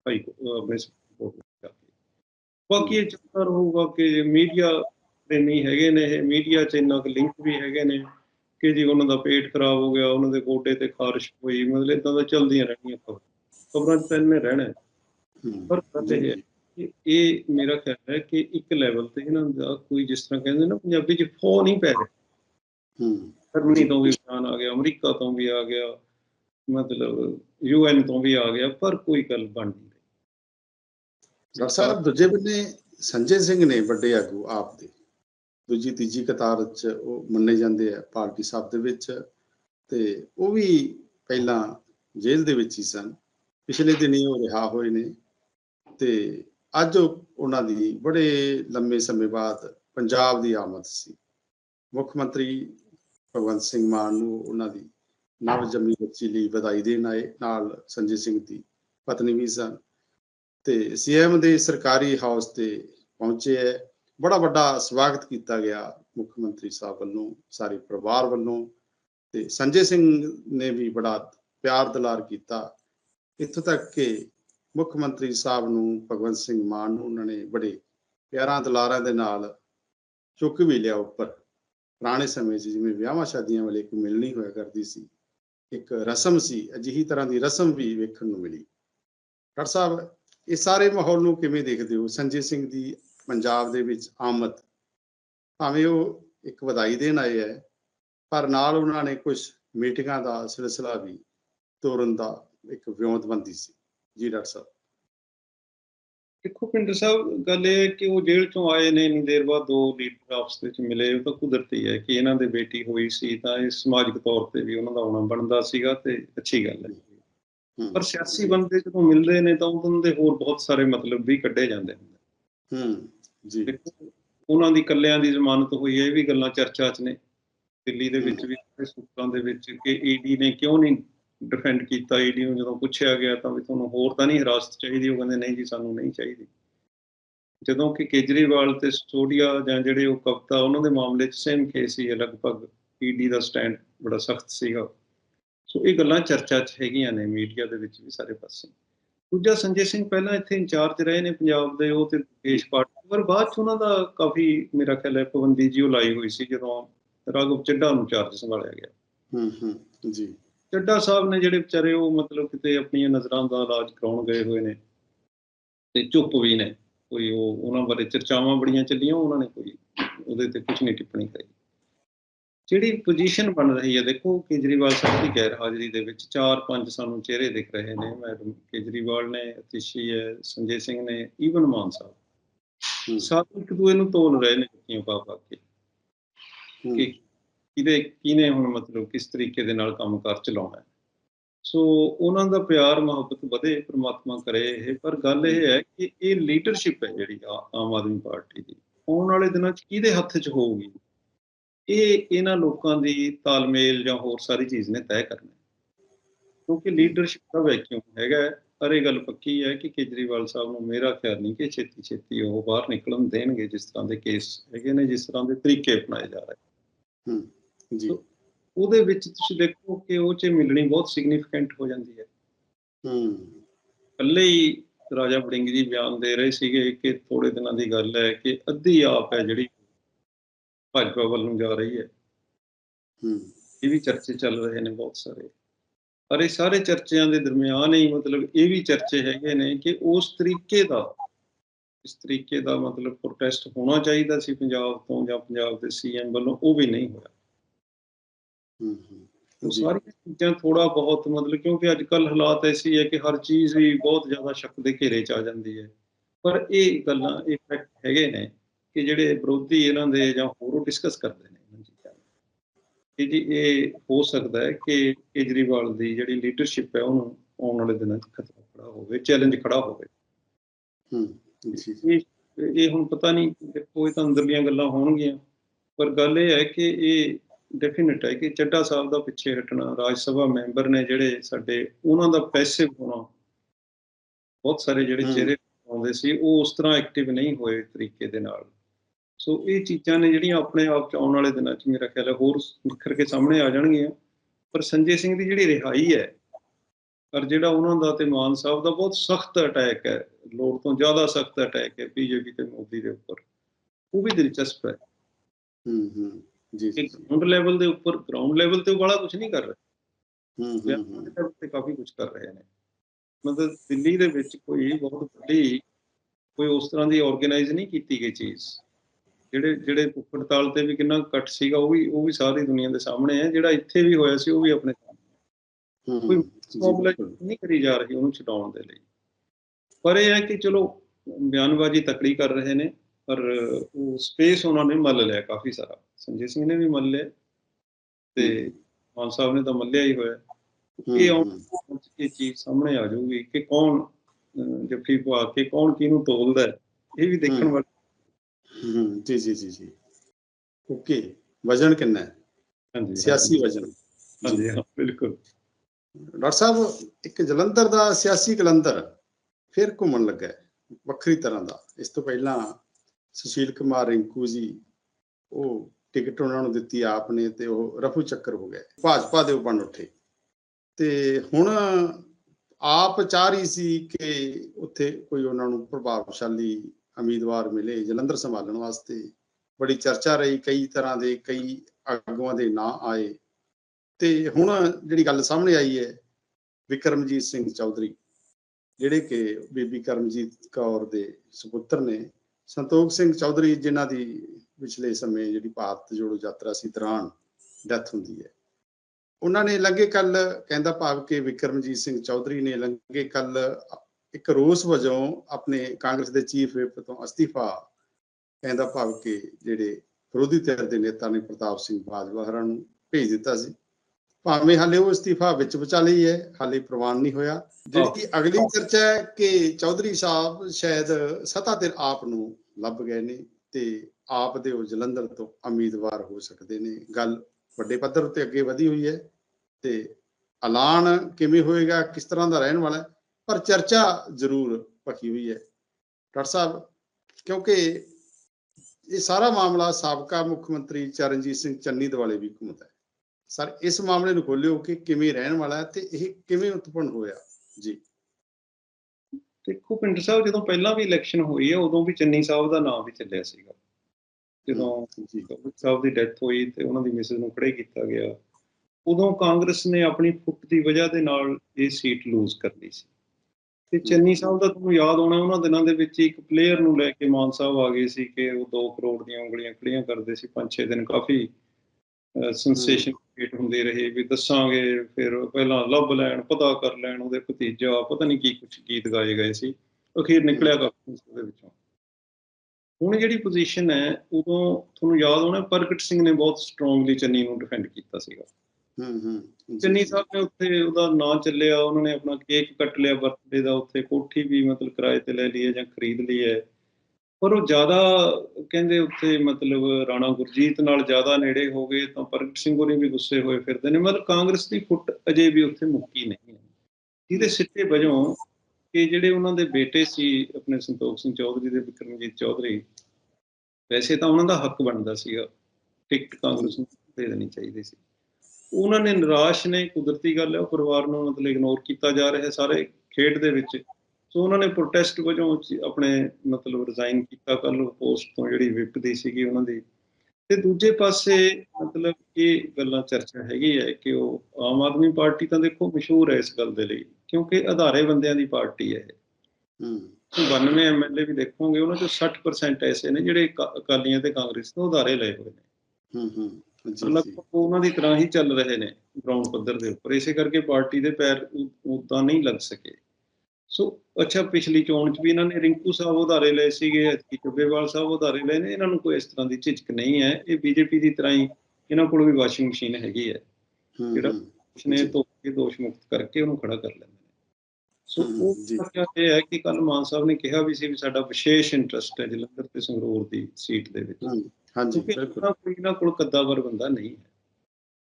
ਭਾਈ ਕਰਕੇ ਬਾਕੀ ਇਹ ਚੱਲਦਾ ਰਹੂਗਾ ਕਿ ਮੀਡੀਆ ਪ੍ਰੇਮੀ ਹੈਗੇ ਨੇ ਇਹ ਮੀਡੀਆ 'ਚ ਇੰਨਾ ਕੁ ਲਿੰਕ ਵੀ ਹੈਗੇ ਨੇ ਕਿ ਜੀ ਉਹਨਾਂ ਦਾ ਪੇਟ ਖਰਾਬ ਹੋ ਗਿਆ ਉਹਨਾਂ ਦੇ ਗੋਡੇ ਤੇ ਖਾਰਿਸ਼ ਹੋਈ ਮਤਲਬ ਇਦਾਂ ਦਾ ਚੱਲਦੀਆਂ ਰਹਿਣੀਆਂ ਖਬਰਾਂ। ਖਬਰਾਂ 'ਚ ਤਾਂ ਇਹਨੇ ਰਹਿਣਾ। ਪਰ ਇਹ ਹੈ। ਕਿ ਇਹ ਮੇਰਾ ਖਿਆਲ ਹੈ ਕਿ ਇੱਕ ਲੈਵਲ ਤੇ ਇਹਨਾਂ ਦਾ ਕੋਈ ਜਿਸ ਤਰ੍ਹਾਂ ਕਹਿੰਦੇ ਨਾ ਪੰਜਾਬੀ 'ਚ ਫੋ ਨਹੀਂ ਪੈ ਰਿਹਾ। ਹੂੰ। ਜਰਮਨੀ ਤੋਂ ਵੀ ਬਿਆਨ ਆ ਗਿਆ ਅਮਰੀਕਾ ਤੋਂ ਵੀ ਆ ਗਿਆ ਮਤਲਬ ਯੂਐਨ ਤੋਂ ਵੀ ਆ ਗਿਆ ਪਰ ਕੋਈ ਗੱਲ ਬਣ ਨਹੀਂ ਰਹੀ। ਡਾਕਟਰ ਸਾਹਿਬ ਦੂਜੇ ਬੰਨੇ ਸੰਜੇ ਸਿੰਘ ਨੇ ਵੱਡੇ ਆਗੂ ਆਪ ਦੇ। ਦੂਜੀ ਤੀਜੀ ਕਤਾਰ 'ਚ ਉਹ ਮੰਨੇ ਜਾਂਦੇ ਆ ਪਾਰਟੀ ਸਾਹਿਬ ਦੇ ਵਿੱਚ। ਤੇ ਉਹ ਵੀ ਪਹਿਲਾਂ ਜੇਲ੍ਹ ਦੇ ਵਿੱਚ ਹੀ ਸਨ। ਪਿਛਲੇ ਦਿਨੀ ਉਹ ਰਿਹਾ ਹੋਏ ਨੇ। ਤੇ ਅੱਜ ਉਹਨਾਂ ਦੀ ਬੜੇ ਲੰਮੇ ਸਮੇਂ ਬਾਅਦ ਪੰਜਾਬ ਦੀ ਆਮਦ ਸੀ। ਮੁੱਖ ਮੰਤਰੀ ਭਗਵੰਤ ਸਿੰਘ ਮਾਨ ਨੂੰ ਉਹਨਾਂ ਦੀ ਨਵ ਜੰਮੀ ਬੱਚੀ ਲਈ ਵਧਾਈ ਦੇਣ ਆਏ। ਨਾਲ ਸੰਜੇ ਸਿੰਘ ਦੀ ਪਤਨੀ ਵੀ ਸਨ ਤੇ ਸੀਐਮ ਦੇ ਸਰਕਾਰੀ ਹਾਊਸ ਤੇ ਪਹੁੰਚੇ ਹੈ। ਬੜਾ ਵੱਡਾ ਸਵਾਗਤ ਕੀਤਾ ਗਿਆ ਮੁੱਖ ਮੰਤਰੀ ਸਾਹਿਬ ਵੱਲੋਂ, ਸਾਰੇ ਪਰਿਵਾਰ ਵੱਲੋਂ ਤੇ ਸੰਜੇ ਸਿੰਘ ਨੇ ਵੀ ਬੜਾ ਪਿਆਰ ਦਲਾਰ ਕੀਤਾ। ਇੱਥੋਂ ਤੱਕ ਕਿ ਮੁੱਖ ਮੰਤਰੀ ਸਾਹਿਬ ਨੂੰ, ਭਗਵੰਤ ਸਿੰਘ ਮਾਨ ਨੂੰ ਉਹਨਾਂ ਨੇ ਬੜੇ ਪਿਆਰਾਂ ਦੁਲਾਰਾਂ ਦੇ ਨਾਲ ਚੁੱਕ ਵੀ ਲਿਆ ਉੱਪਰ। ਪੁਰਾਣੇ ਸਮੇਂ 'ਚ ਜਿਵੇਂ ਵਿਆਹਾਂ ਸ਼ਾਦੀਆਂ ਵਾਲੇ ਇੱਕ ਮਿਲਣੀ ਹੋਇਆ ਕਰਦੀ ਸੀ, ਇੱਕ ਰਸਮ ਸੀ, ਅਜਿਹੀ ਤਰ੍ਹਾਂ ਦੀ ਰਸਮ ਵੀ ਵੇਖਣ ਨੂੰ ਮਿਲੀ। ਡਾਕਟਰ ਸਾਹਿਬ, ਇਹ ਸਾਰੇ ਮਾਹੌਲ ਨੂੰ ਕਿਵੇਂ ਦੇਖਦੇ ਹੋ? ਸੰਜੇ ਸਿੰਘ ਦੀ ਪੰਜਾਬ ਦੇ ਵਿੱਚ ਆਮਦ, ਭਾਵੇਂ ਉਹ ਇੱਕ ਵਧਾਈ ਦੇਣ ਆਏ ਹੈ, ਪਰ ਨਾਲ ਉਹਨਾਂ ਨੇ ਕੁਝ ਮੀਟਿੰਗਾਂ ਦਾ ਸਿਲਸਿਲਾ ਵੀ ਤੋਰਨ ਦਾ ਇੱਕ ਵਿਉਂਤਬੰਦੀ ਸੀ। ਜੀ ਡਾਕਟਰ ਸਾਹਿਬ। ਦੇਖੋ ਪਿੰਡਰ ਸਾਹਿਬ ਗੱਲ ਇਹ ਹੈ ਕਿ ਉਹ ਜੇਲ੍ਹ ਚੋਂ ਆਏ ਨੇ ਇੰਨੀ ਦੇਰ ਬਾਅਦ ਦੋ ਲੀਡਰ ਆਪਸ ਵਿੱਚ ਮਿਲੇ। ਉਹ ਤਾਂ ਕੁਦਰਤੀ ਹੈ ਕਿ ਇਹਨਾਂ ਦੇ ਬੇਟੀ ਹੋਈ ਸੀ ਤਾਂ ਇਹ ਸਮਾਜਿਕ ਤੌਰ ਤੇ ਵੀ ਉਹਨਾਂ ਦਾ ਆਉਣਾ ਬਣਦਾ ਸੀਗਾ ਤੇ ਅੱਛੀ ਗੱਲ ਹੈ। ਪਰ ਸਿਆਸੀ ਬੰਦੇ ਜਦੋਂ ਮਿਲਦੇ ਨੇ ਤਾਂ ਉਹਨਾਂ ਦੇ ਹੋਰ ਬਹੁਤ ਸਾਰੇ ਮਤਲਬ ਵੀ ਕੱਢੇ ਜਾਂਦੇ ਹੁੰਦੇ ਹੂੰ ਜੀ। ਉਹਨਾਂ ਦੀ ਕੱਲਿਆਂ ਦੀ ਜ਼ਮਾਨਤ ਹੋਈ ਹੈ ਇਹ ਵੀ ਗੱਲਾਂ ਚਰਚਾ 'ਚ ਨੇ। ਦਿੱਲੀ ਦੇ ਵਿੱਚ ਵੀ ਸੂਤਰਾਂ ਦੇ ਵਿੱਚ ਕਿ ਈਡੀ ਨੇ ਕਿਉਂ ਨਹੀਂ ਡਿਫੈਂਡ ਕੀਤਾ ਈਡੀ ਨੂੰ, ਜਦੋਂ ਪੁੱਛਿਆ ਗਿਆ ਤਾਂ ਵੀ ਤੁਹਾਨੂੰ ਹੋਰ ਤਾਂ ਨਹੀਂ ਹਿਰਾਸਤ ਚਾਹੀਦੀ? ਉਹ ਕਹਿੰਦੇ, ਨਹੀਂ ਜੀ, ਸਾਨੂੰ ਨਹੀਂ ਚਾਹੀਦੀ। ਜਦੋਂ ਕਿ ਕੇਜਰੀਵਾਲ ਤੇ ਸਟੋਡੀਆ ਜਾਂ ਜਿਹੜੇ ਉਹ ਕਵਤਾ, ਉਹਨਾਂ ਦੇ ਮਾਮਲੇ 'ਚ ਸੇਮ ਕੇਸ ਹੀ ਹੈ। ਲਗਭਗ ਈਡੀ ਦਾ ਸਟੈਂਡ ਬੜਾ ਸਖਤ ਸੀਗਾ। ਸੋ ਇਹ ਗੱਲਾਂ ਚਰਚਾ 'ਚ ਹੈਗੀਆਂ ਨੇ, ਮੀਡੀਆ ਦੇ ਵਿੱਚ ਵੀ ਸਾਰੇ ਪਾਸੇ। ਦੂਜਾ, ਸੰਜੇ ਸਿੰਘ ਪਹਿਲਾਂ ਇੱਥੇ ਇੰਚਾਰਜ ਰਹੇ ਨੇ ਪੰਜਾਬ ਦੇ, ਉਹ ਤੇ ਦੇਸ਼ ਪਾਰਟੀ ਪਰ ਬਾਅਦ 'ਚ ਉਹਨਾਂ ਦਾ ਕਾਫੀ ਮੇਰਾ ਖਿਆਲ ਹੈ, ਪਾਬੰਦੀ ਜੀ ਉਹ ਲਾਈ ਹੋਈ ਸੀ, ਜਦੋਂ ਰਾਘਵ ਚੱਡਾ ਨੂੰ ਚਾਰਜ ਸੰਭਾਲਿਆ ਗਿਆ। ਹੂੰ ਹੂੰ, ਜੀ। ਚੱਡਾ ਸਾਹਿਬ ਨੇ ਜਿਹੜੇ ਵਿਚਾਰੇ ਉਹ ਮਤਲਬ ਕਿਤੇ ਆਪਣੀਆਂ ਨਜ਼ਰਾਂ ਦਾ ਇਲਾਜ ਕਰਾਉਣ ਗਏ ਹੋਏ ਨੇ ਤੇ ਚੁੱਪ ਵੀ ਨੇ। ਕੋਈ ਉਹ ਉਹਨਾਂ ਬਾਰੇ ਚਰਚਾਵਾਂ ਬੜੀਆਂ ਚੱਲੀਆਂ ਉਹਨਾਂ ਨੇ ਕੋਈ ਉਹਦੇ ਤੇ ਕੁਝ ਨਹੀਂ ਟਿੱਪਣੀ ਕਰੀ ਜਿਹੜੀ ਪੋਜੀਸ਼ਨ ਬਣ ਰਹੀ ਹੈ ਦੇਖੋ ਕੇਜਰੀਵਾਲ ਸਾਹਿਬ ਦੀ ਗੈਰ ਹਾਜ਼ਰੀ ਦੇ ਵਿੱਚ ਚਾਰ ਪੰਜ ਸਾਨੂੰ ਚਿਹਰੇ ਦਿਖ ਰਹੇ ਨੇ। ਮੈਡਮ ਕੇਜਰੀਵਾਲ ਨੇ ਅਤਿਸ਼ੀ ਹੈ ਸੰਜੇ ਸਿੰਘ ਨੇ ਈਵਨ ਮਾਨ ਸਾਹਿਬ। ਸਾਰੇ ਇੱਕ ਦੂਏ ਨੂੰ ਤੋਲ ਰਹੇ ਨੇ ਪਾ ਪਾ ਕੇ। ਕਿ ਕਿਹਦੇ, ਕਿਹਨੇ ਹੁਣ ਮਤਲਬ ਕਿਸ ਤਰੀਕੇ ਦੇ ਨਾਲ ਕੰਮਕਾਰ ਚਲਾਉਣਾ ਹੈ? ਸੋ ਉਹਨਾਂ ਦਾ ਪਿਆਰ ਮੁਹੱਬਤ ਵਧੇ, ਪ੍ਰਮਾਤਮਾ ਕਰੇ ਇਹ, ਪਰ ਗੱਲ ਇਹ ਹੈ ਕਿ ਇਹ ਲੀਡਰਸ਼ਿਪ ਹੈ ਜਿਹੜੀ ਆ- ਆਮ ਆਦਮੀ ਪਾਰਟੀ ਦੀ। ਆਉਣ ਵਾਲੇ ਦਿਨਾਂ 'ਚ ਕਿਹਦੇ ਹੱਥ 'ਚ ਹੋਊਗੀ? ਇਹ ਇਹਨਾਂ ਲੋਕਾਂ ਦੀ ਤਾਲਮੇਲ ਜਾਂ ਹੋਰ ਸਾਰੀ ਚੀਜ਼ ਨੇ ਤੈਅ ਕਰਨਾ। ਕਿਉਂਕਿ ਲੀਡਰਸ਼ਿਪ ਦਾ ਵੈਕਿਊਮ ਹੈਗਾ ਹੈ। ਪਰ ਇਹ ਗੱਲ ਪੱਕੀ ਹੈ ਕਿ ਕੇਜਰੀਵਾਲ ਸਾਹਿਬ ਨੂੰ ਮੇਰਾ ਖਿਆਲ ਨਹੀਂ ਕਿ ਛੇਤੀ ਛੇਤੀ ਉਹ ਬਾਹਰ ਨਿਕਲਣ ਦੇਣਗੇ ਜਿਸ ਤਰ੍ਹਾਂ ਦੇ ਕੇਸ ਹੈਗੇ ਨੇ, ਜਿਸ ਤਰ੍ਹਾਂ ਦੇ ਤਰੀਕੇ ਅਪਣਾਏ ਜਾ ਰਹੇ ਹੂੰ। ਜੀ। ਉਹਦੇ ਵਿੱਚ ਤੁਸੀਂ ਦੇਖੋ ਕਿ ਉਹ ਚ ਮਿਲਣੀ ਬਹੁਤ ਸਿਗਨੀਫੀਕੈਂਟ ਹੋ ਜਾਂਦੀ ਹੈ। ਹੂੰ। ਇਕੱਲੇ ਹੀ ਰਾਜਾ ਵੜਿੰਗ ਜੀ ਬਿਆਨ ਦੇ ਰਹੇ ਸੀਗੇ ਕਿ ਥੋੜੇ ਦਿਨਾਂ ਦੀ ਗੱਲ ਹੈ ਕਿ ਅੱਧੀ ਆਪ ਹੈ ਜਿਹੜੀ ਭਾਜਪਾ ਵੱਲ ਨੂੰ ਜਾ ਰਹੀ ਹੈ। ਹੂੰ। ਇਹ ਵੀ ਚਰਚੇ ਚੱਲ ਰਹੇ ਨੇ ਬਹੁਤ ਸਾਰੇ। ਪਰ ਇਹ ਸਾਰੇ ਚਰਚਿਆਂ ਦੇ ਦਰਮਿਆਨ ਹੀ ਮਤਲਬ ਇਹ ਵੀ ਚਰਚੇ ਹੈਗੇ ਨੇ ਕਿ ਉਸ ਤਰੀਕੇ ਦਾ ਇਸ ਤਰੀਕੇ ਦਾ ਮਤਲਬ ਪ੍ਰੋਟੈਸਟ ਹੋਣਾ ਚਾਹੀਦਾ ਸੀ ਪੰਜਾਬ ਤੋਂ ਜਾਂ ਪੰਜਾਬ ਦੇ ਸੀਐਮ ਵੱਲੋਂ ਉਹ ਵੀ ਨਹੀਂ ਹੋਇਆ। ਹੂੰ ਹੂੰ। ਸਾਰੀਆਂ ਚੀਜ਼ਾਂ ਥੋੜਾ ਬਹੁਤ ਮਤਲਬ ਕਿਉਂਕਿ ਅੱਜ ਕੱਲ ਹਾਲਾਤ ਐਸੀ ਹੈ ਕਿ ਹਰ ਚੀਜ਼ ਵੀ ਬਹੁਤ ਜ਼ਿਆਦਾ ਸ਼ੱਕ ਦੇ ਘੇਰੇ 'ਚ ਆ ਜਾਂਦੀ ਹੈ। ਪਰ ਇਹ ਗੱਲਾਂ ਇਹ ਫੈਕਟ ਹੈਗੇ ਨੇ ਕਿ ਜਿਹੜੇ ਵਿਰੋਧੀ ਇਹਨਾਂ ਦੇ ਜਾਂ ਹੋਰ ਡਿਸਕਸ ਕਰਦੇ ਨੇ ਇਹਨਾਂ ਚੀਜ਼ਾਂ। ਕਿ ਜੀ ਇਹ ਹੋ ਸਕਦਾ ਹੈ ਕਿ ਕੇਜਰੀਵਾਲ ਦੀ ਜਿਹੜੀ ਲੀਡਰਸ਼ਿਪ ਹੈ ਉਹਨੂੰ ਆਉਣ ਵਾਲੇ ਦਿਨਾਂ 'ਚ ਖਤਰਾ ਖੜਾ ਹੋਵੇ ਚੈਲੰਜ ਖੜਾ ਹੋਵੇ। ਹੂੰ ਇਹ ਹੁਣ ਪਤਾ ਨਹੀਂ ਦੇਖੋ ਇਹ ਤਾਂ ਅੰਦਰਲੀਆਂ ਗੱਲਾਂ ਹੋਣਗੀਆਂ। ਪਰ ਗੱਲ ਇਹ ਹੈ ਕਿ ਇਹ ਡੈਫੀਨਿਟ ਹੈ ਕਿ ਚੱਡਾ ਸਾਹਿਬ ਦਾ ਪਿੱਛੇ ਹਟਣਾ ਰਾਜ ਸਭਾ ਮੈਂਬਰ ਨੇ ਜਿਹੜੇ ਸਾਡੇ ਉਹਨਾਂ ਦਾ ਪੈਸਿਵ ਹੋਣਾ। ਬਹੁਤ ਸਾਰੇ ਜਿਹੜੇ। ਚਿਹਰੇ ਆਉਂਦੇ ਸੀ ਉਹ ਉਸ ਤਰ੍ਹਾਂ ਐਕਟਿਵ ਨਹੀਂ ਹੋਏ ਤਰੀਕੇ ਦੇ ਨਾਲ। ਸੋ ਇਹ ਚੀਜ਼ਾਂ ਨੇ ਜਿਹੜੀਆਂ ਆਪਣੇ ਆਪ ਚ ਆਉਣ ਵਾਲੇ ਦਿਨਾਂ ਚ ਮੇਰਾ ਖਿਆਲ ਹੈ ਹੋਰ ਨਿਖਰ ਕੇ ਸਾਹਮਣੇ ਆ ਜਾਣਗੀਆਂ। ਪਰ ਸੰਜੇ ਸਿੰਘ ਦੀ ਜਿਹੜੀ ਰਿਹਾਈ ਹੈ ਪਰ ਜਿਹੜਾ ਉਹਨਾਂ ਦਾ ਤੇ ਮਾਨ ਸਾਹਿਬ ਦਾ ਬਹੁਤ ਸਖਤ ਅਟੈਕ ਹੈ ਲੋੜ ਤੋਂ ਜ਼ਿਆਦਾ ਸਖਤ ਅਟੈਕ ਹੈ ਬੀਜੇਪੀ ਤੇ ਮੋਦੀ ਦੇ ਉੱਪਰ ਉਹ ਵੀ ਦਿਲਚਸਪ ਹੈ। ਹੂੰ ਹੂੰ। ਜੀ ਗਰਾਊਂਡ ਲੈਵਲ ਦੇ ਉੱਪਰ ਗਰਾਊਂਡ ਲੈਵਲ ਤੇ ਉਹ ਬੜਾ ਕੁਝ ਨਹੀਂ ਕਰ ਰਹੇ। ਹੂੰ ਹੂੰ ਤੇ ਕਾਫੀ ਕੁਝ ਕਰ ਰਹੇ ਨੇ। ਮਤਲਬ ਦਿੱਲੀ ਦੇ ਵਿੱਚ ਕੋਈ ਬਹੁਤ ਵੱਡੀ ਕੋਈ ਉਸ ਤਰ੍ਹਾਂ ਦੀ ਆਰਗੇਨਾਈਜ਼ ਨਹੀਂ ਕੀਤੀ ਗਈ ਚੀਜ਼। ਜਿਹੜੇ ਜਿਹੜੇ ਭੁੱਖ ਹੜਤਾਲ ਤੇ ਵੀ ਕਿੰਨਾ ਕੱਟ ਸੀਗਾ ਉਹ ਵੀ ਉਹ ਵੀ ਸਾਰੀ ਦੁਨੀਆ ਦੇ ਸਾਹਮਣੇ ਹੈ। ਜਿਹੜਾ ਇੱਥੇ ਵੀ ਹੋਇਆ ਸੀ ਉਹ ਵੀ ਆਪਣੇ ਹੂੰ। ਕੋਈ ਬਿਲਕੁਲ। ਨਹੀਂ ਕਰੀ ਜਾ ਰਹੀ ਉਹਨੂੰ ਛਡਾਉਣ ਦੇ ਲਈ। ਪਰ ਇਹ ਹੈ ਕਿ ਚਲੋ ਬਿਆਨਬਾਜ਼ੀ ਤਕੜੀ ਕਰ ਰਹੇ ਨੇ ਪਰ ਉਹ ਸਪੇਸ ਉਹਨਾਂ ਨੇ ਮੱਲ ਲਿਆ ਕਾਫੀ ਸਾਰਾ। ਸੰਜੇ ਸਿੰਘ ਨੇ ਵੀ ਮੱਲ ਲਿਆ ਤੇ ਮਾਨ ਸਾਹਿਬ ਨੇ ਤਾਂ ਮੱਲਿਆ ਹੀ ਹੋਇਆ। ਇਹ ਇਹ ਚੀਜ਼ ਸਾਹਮਣੇ ਆ ਜਾਊਗੀ ਕਿ ਕੌਣ ਜੱਫੀ ਪਵਾ ਕੇ ਕੌਣ ਕਿਹਨੂੰ ਤੋਲਦਾ ਇਹ ਵੀ ਦੇਖਣ। ਵਾਲੀ ਹੂੰ ਜੀ ਜੀ ਜੀ ਜੀ। ਓਕੇ ਵਜਨ ਕਿੰਨਾ ਹੈ? ਹਾਂਜੀ। ਸਿਆਸੀ ਵਜਨ। ਹਾਂਜੀ ਬਿਲਕੁਲ। ਡਾਕਟਰ ਸਾਹਿਬ ਇੱਕ ਜਲੰਧਰ ਦਾ ਸਿਆਸੀ ਕਲੰਦਰ ਫਿਰ ਘੁੰਮਣ ਲੱਗਾ ਵੱਖਰੀ ਤਰ੍ਹਾਂ ਦਾ। ਇਸ ਤੋਂ ਪਹਿਲਾਂ ਸੁਸ਼ੀਲ ਕੁਮਾਰ ਰਿੰਕੂ ਜੀ ਉਹ ਟਿਕਟ ਉਹਨਾਂ ਨੂੰ ਦਿੱਤੀ ਆਪ ਨੇ ਤੇ ਉਹ ਰਫੂ ਚੱਕਰ ਹੋ ਗਏ। ਭਾਜਪਾ ਦੇ ਬਣ ਉੱਠੇ। ਤੇ ਹੁਣ ਆਪ ਚਾਹ ਰਹੀ ਸੀ ਕਿ ਉੱਥੇ ਕੋਈ ਉਹਨਾਂ ਨੂੰ ਪ੍ਰਭਾਵਸ਼ਾਲੀ ਉਮੀਦਵਾਰ ਮਿਲੇ ਜਲੰਧਰ ਸੰਭਾਲਣ ਵਾਸਤੇ। ਬੜੀ ਚਰਚਾ ਰਹੀ, ਕਈ ਤਰ੍ਹਾਂ ਦੇ, ਕਈ ਆਗੂਆਂ ਦੇ ਨਾਂ ਆਏ। ਤੇ ਹੁਣ ਜਿਹੜੀ ਗੱਲ ਸਾਹਮਣੇ ਆਈ ਹੈ, ਵਿਕਰਮਜੀਤ ਸਿੰਘ ਚੌਧਰੀ, ਜਿਹੜੇ ਕਿ ਬੀਬੀ ਕਰਮਜੀਤ ਕੌਰ ਦੇ ਸੁਪੁੱਤਰ ਨੇ। ਸੰਤੋਖ ਸਿੰਘ ਚੌਧਰੀ, ਜਿਨ੍ਹਾਂ ਦੀ ਪਿਛਲੇ ਸਮੇਂ ਜਿਹੜੀ ਭਾਰਤ ਜੋੜੋ ਯਾਤਰਾ ਸੀ ਦੌਰਾਨ ਡੈਥ ਹੁੰਦੀ ਹੈ। ਉਹਨਾਂ ਨੇ ਲੰਘੇ ਕੱਲ ਕਹਿੰਦਾ ਭਾਵ ਕਿ ਵਿਕਰਮਜੀਤ ਸਿੰਘ ਚੌਧਰੀ ਨੇ ਲੰਘੇ ਕੱਲ ਇੱਕ ਰੋਸ ਵਜੋਂ ਆਪਣੇ ਕਾਂਗਰਸ ਦੇ ਚੀਫ ਵਿਪ ਤੋਂ ਅਸਤੀਫਾ ਕਹਿੰਦਾ ਭਾਵ ਕਿ ਜਿਹੜੇ ਵਿਰੋਧੀ ਧਿਰ ਦੇ ਨੇਤਾ ਨੇ ਪ੍ਰਤਾਪ ਸਿੰਘ ਬਾਜਵਾ ਹਰਾਂ ਨੂੰ ਭੇਜ ਦਿੱਤਾ ਸੀ। ਭਾਵੇਂ ਹਾਲੇ ਉਹ ਅਸਤੀਫਾ ਵਿੱਚ ਵਿਚਾਲੇ ਹੈ, ਹਾਲੇ ਪ੍ਰਵਾਨ ਨਹੀਂ ਹੋਇਆ। ਜਿਹੜੀ ਅਗਲੀ ਚਰਚਾ ਹੈ ਕਿ ਚੌਧਰੀ ਸਾਹਿਬ ਸ਼ਾਇਦ ਸੱਤਾ ਤੇ ਆਪ ਨੂੰ ਲੱਭ ਗਏ ਨੇ ਤੇ ਆਪ ਦੇ ਉਹ ਜਲੰਧਰ ਤੋਂ ਉਮੀਦਵਾਰ ਹੋ ਸਕਦੇ ਨੇ। ਗੱਲ ਵੱਡੇ ਪੱਧਰ ਉੱਤੇ ਅੱਗੇ ਵਧੀ ਹੋਈ ਹੈ ਤੇ ਐਲਾਨ ਕਿਵੇਂ ਹੋਏਗਾ, ਕਿਸ ਤਰ੍ਹਾਂ ਦਾ ਰਹਿਣ ਵਾਲਾ ਪਰ ਚਰਚਾ ਜ਼ਰੂਰ ਪੱਕੀ ਹੋਈ ਹੈ। ਡਾਕਟਰ ਸਾਹਿਬ, ਕਿਉਂਕਿ ਇਹ ਸਾਰਾ ਮਾਮਲਾ ਸਾਬਕਾ ਮੁੱਖ ਮੰਤਰੀ ਚਰਨਜੀਤ ਸਿੰਘ ਚੰਨੀ ਦੁਆਲੇ ਵੀ ਘੁੰਮਦਾ ਹੈ। ਸਰ, ਇਸ ਮਾਮਲੇ ਨੂੰ ਖੋਲਿਓ ਕਿ ਕਿਵੇਂ ਰਹਿਣ ਵਾਲਾ ਹੈ ਤੇ ਇਹ ਕਿਵੇਂ ਉਤਪੰਨ ਹੋਇਆ? ਜੀ। ਦੇਖੋ ਪਿੰਡਰ ਸਾਹਿਬ ਜਦੋਂ ਪਹਿਲਾਂ ਵੀ ਇਲੈਕਸ਼ਨ ਹੋਈ ਹੈ, ਉਦੋਂ ਵੀ ਚੰਨੀ ਸਾਹਿਬ ਦਾ ਨਾਮ ਵੀ ਚੱਲਿਆ ਸੀਗਾ। ਜਦੋਂ ਕਪੂਰ ਸਾਹਿਬ ਦੀ ਡੈਥ ਹੋਈ ਤੇ ਉਹਨਾਂ ਦੀ ਮਿਸਿਸ ਨੂੰ ਖੜੇ ਕੀਤਾ ਗਿਆ, ਉਦੋਂ ਕਾਂਗਰਸ ਨੇ ਆਪਣੀ ਫੁੱਟ ਦੀ ਵਜ੍ਹਾ ਦੇ ਨਾਲ ਇਹ ਸੀਟ ਲੂਜ਼ ਕਰ ਲਈ ਸੀ। ਤੇ ਚੰਨੀ ਸਾਹਿਬ ਦਾ ਤੁਹਾਨੂੰ ਯਾਦ ਹੋਣਾ ਉਹਨਾਂ ਦਿਨਾਂ ਦੇ ਵਿੱਚ ਇੱਕ ਪਲੇਅਰ ਨੂੰ ਲੈ ਕੇ ਮਾਨ ਸਾਹਿਬ ਆ ਗਏ ਸੀ ਕਿ ਉਹ 2 ਕਰੋੜ ਦੀਆਂ ਉਂਗਲੀਆਂ ਖੜੀਆਂ ਕਰਦੇ ਸੀ 5-6 ਦਿਨ ਕਾਫੀ ਸੈਂਸੇਸ਼ਨ ਕ੍ਰੀਏਟ ਹੁੰਦੇ ਰਹੇ ਵੀ ਦੱਸਾਂਗੇ, ਫਿਰ ਪਹਿਲਾਂ ਲੱਭ ਲੈਣ, ਪਤਾ ਕਰ ਲੈਣ, ਉਹਦੇ ਭਤੀਜਾ, ਪਤਾ ਨਹੀਂ ਕੀ ਕੁਝ ਗੀਤ ਗਾਏ ਗਏ ਸੀ, ਅਖੀਰ ਨਿਕਲਿਆ ਕਾਫੀ ਉਹਦੇ ਵਿੱਚੋਂ। ਹੁਣ ਜਿਹੜੀ ਪੋਜੀਸ਼ਨ ਹੈ ਉਦੋਂ ਤੁਹਾਨੂੰ ਯਾਦ ਹੋਣਾ ਪ੍ਰਗਟ ਸਿੰਘ ਨੇ ਬਹੁਤ ਸਟਰੋਂਗਲੀ ਚੰਨੀ ਨੂੰ ਡਿਫੈਂਡ ਕੀਤਾ ਸੀਗਾ। ਹੂੰ ਹੂੰ ਚੰਨੀ ਸਾਹਿਬ ਨੇ ਉੱਥੇ ਉਹਦਾ ਨਾਂ ਚੱਲਿਆ ਉਹਨਾਂ ਨੇ ਆਪਣਾ ਕੇਕ ਕੱਟ ਲਿਆ ਬਰਥਡੇ ਦਾ ਉੱਥੇ ਕੋਠੀ ਵੀ ਮਤਲਬ ਕਿਰਾਏ ਤੇ ਲੈ ਲਈ ਹੈ ਜਾਂ ਖਰੀਦ ਲਈ ਹੈ। ਪਰ ਉਹ ਜ਼ਿਆਦਾ ਕਹਿੰਦੇ ਉੱਥੇ ਮਤਲਬ ਰਾਣਾ ਗੁਰਜੀਤ ਨਾਲ ਜ਼ਿਆਦਾ ਨੇੜੇ ਹੋ ਗਏ ਤਾਂ ਪ੍ਰਗਟ ਸਿੰਘ ਹੋਰੀ ਵੀ ਗੁੱਸੇ ਹੋਏ ਫਿਰਦੇ ਨੇ। ਮਤਲਬ ਕਾਂਗਰਸ ਦੀ ਫੁੱਟ ਅਜੇ ਵੀ ਉੱਥੇ ਮੁੱਕੀ ਨਹੀਂ ਹੈ। ਜਿਹਦੇ ਸਿੱਟੇ ਵਜੋਂ ਕਿ ਜਿਹੜੇ ਉਹਨਾਂ ਦੇ ਬੇਟੇ ਸੀ ਆਪਣੇ ਸੰਤੋਖ ਸਿੰਘ ਚੌਧਰੀ ਦੇ ਵਿਕਰਮਜੀਤ ਚੌਧਰੀ, ਵੈਸੇ ਤਾਂ ਉਹਨਾਂ ਦਾ ਹੱਕ ਬਣਦਾ ਸੀਗਾ ਟਿਕਟ ਕਾਂਗਰਸ ਨੂੰ ਦੇ ਦੇਣੀ ਚਾਹੀਦੀ ਸੀ। ਉਹਨਾਂ ਨੇ ਨਿਰਾਸ਼ ਨੇ, ਕੁਦਰਤੀ ਗੱਲ ਹੈ, ਉਹ ਪਰਿਵਾਰ ਨੂੰ ਮਤਲਬ ਇਗਨੋਰ ਕੀਤਾ ਜਾ ਰਿਹਾ ਸਾਰੇ ਖੇਡ ਦੇ ਵਿੱਚ। ਸੋ ਉਹਨਾਂ ਨੇ ਪ੍ਰੋਟੈਸਟ ਵਜੋਂ ਆਪਣੇ ਮਤਲਬ ਰਿਜ਼ਾਈਨ ਕੀਤਾ ਕੱਲ ਪੋਸਟ ਤੋਂ, ਜਿਹੜੀ ਵਿਪ ਦੀ ਸੀਗੀ ਉਹਨਾਂ ਦੀ। ਤੇ ਦੂਜੇ ਪਾਸੇ ਮਤਲਬ ਇਹ ਗੱਲਾਂ ਚਰਚਾ ਹੈਗੀ ਹੈ ਕਿ ਉਹ ਆਮ ਆਦਮੀ ਪਾਰਟੀ ਤਾਂ ਦੇਖੋ ਮਸ਼ਹੂਰ ਹੈ ਇਸ ਗੱਲ ਦੇ ਲਈ। ਕਿਉਂਕਿ ਆਧਾਰੇ ਬੰਦਿਆਂ ਦੀ ਪਾਰਟੀ ਹੈ ਇਹ। ਹੂੰ। 92 ਐਮਐਲਏ ਵੀ ਦੇਖੋਗੇ ਉਹਨਾਂ ਚੋਂ 60% ਐਸੇ ਨੇ ਜਿਹੜੇ ਅਕਾ- ਅਕਾਲੀਆਂ ਤੇ ਕਾਂਗਰਸ ਤੋਂ ਉਧਾਰੇ ਲਏ ਹੋਏ ਨੇ। ਹੂੰ ਹੂੰ। ਲਗਭਗ ਉਹ ਉਹਨਾਂ ਦੀ ਤਰ੍ਹਾਂ ਹੀ ਚੱਲ ਰਹੇ ਨੇ ਗਰਾਊਂਡ ਪੱਧਰ ਦੇ ਉੱਪਰ। ਇਸੇ ਕਰਕੇ ਪਾਰਟੀ ਦੇ ਪੈਰ ਉਦਾਂ ਨਹੀਂ ਲੱਗ ਸਕੇ। ਸੋ ਅੱਛਾ ਪਿਛਲੀ ਚੋਣ 'ਚ ਵੀ ਇਹਨਾਂ ਨੇ ਰਿੰਕੂ ਸਾਹਿਬ ਉਧਾਰੇ ਲਏ ਸੀਗੇ ਐਤਕੀ ਚੱਬੇਵਾਲ ਸਾਹਿਬ ਉਧਾਰੇ ਲਏ ਨੇ। ਇਹਨਾਂ ਨੂੰ ਕੋਈ ਇਸ ਤਰ੍ਹਾਂ ਦੀ ਝਿਜਕ ਨਹੀਂ ਹੈ। ਇਹ ਬੀਜੇਪੀ ਦੀ ਤਰ੍ਹਾਂ ਹੀ ਇਹਨਾਂ ਕੋਲ ਵੀ ਵਾਸ਼ਿੰਗ ਮਸ਼ੀਨ ਹੈਗੀ ਹੈ। ਜਿਹੜਾ ਉਸਨੇ। ਧੋ ਕੇ ਦੋਸ਼ ਮੁਕਤ ਕਰਕੇ ਉਹਨੂੰ ਖੜਾ ਕਰ ਲੈਂਦੇ ਸੋ ਉਹ। ਮਸਲਾ ਇਹ ਹੈ ਕਿ ਕੱਲ ਮਾਨ ਸਾਹਿਬ ਨੇ ਕਿਹਾ ਵੀ ਸੀ ਵੀ ਸਾਡਾ ਵਿਸ਼ੇਸ਼ ਇੰਟਰਸਟ ਹੈ ਜਲੰਧਰ ਤੇ ਸੰਗਰੂਰ ਦੀ ਸੀਟ ਦੇ ਵਿੱਚ। ਹਾਂਜੀ ਬਿਲਕੁਲ। ਕੋਈ ਇਹਨਾਂ ਕੋਲ ਕੱਦਾਵਰ ਬੰਦਾ ਨਹੀਂ ਹੈ।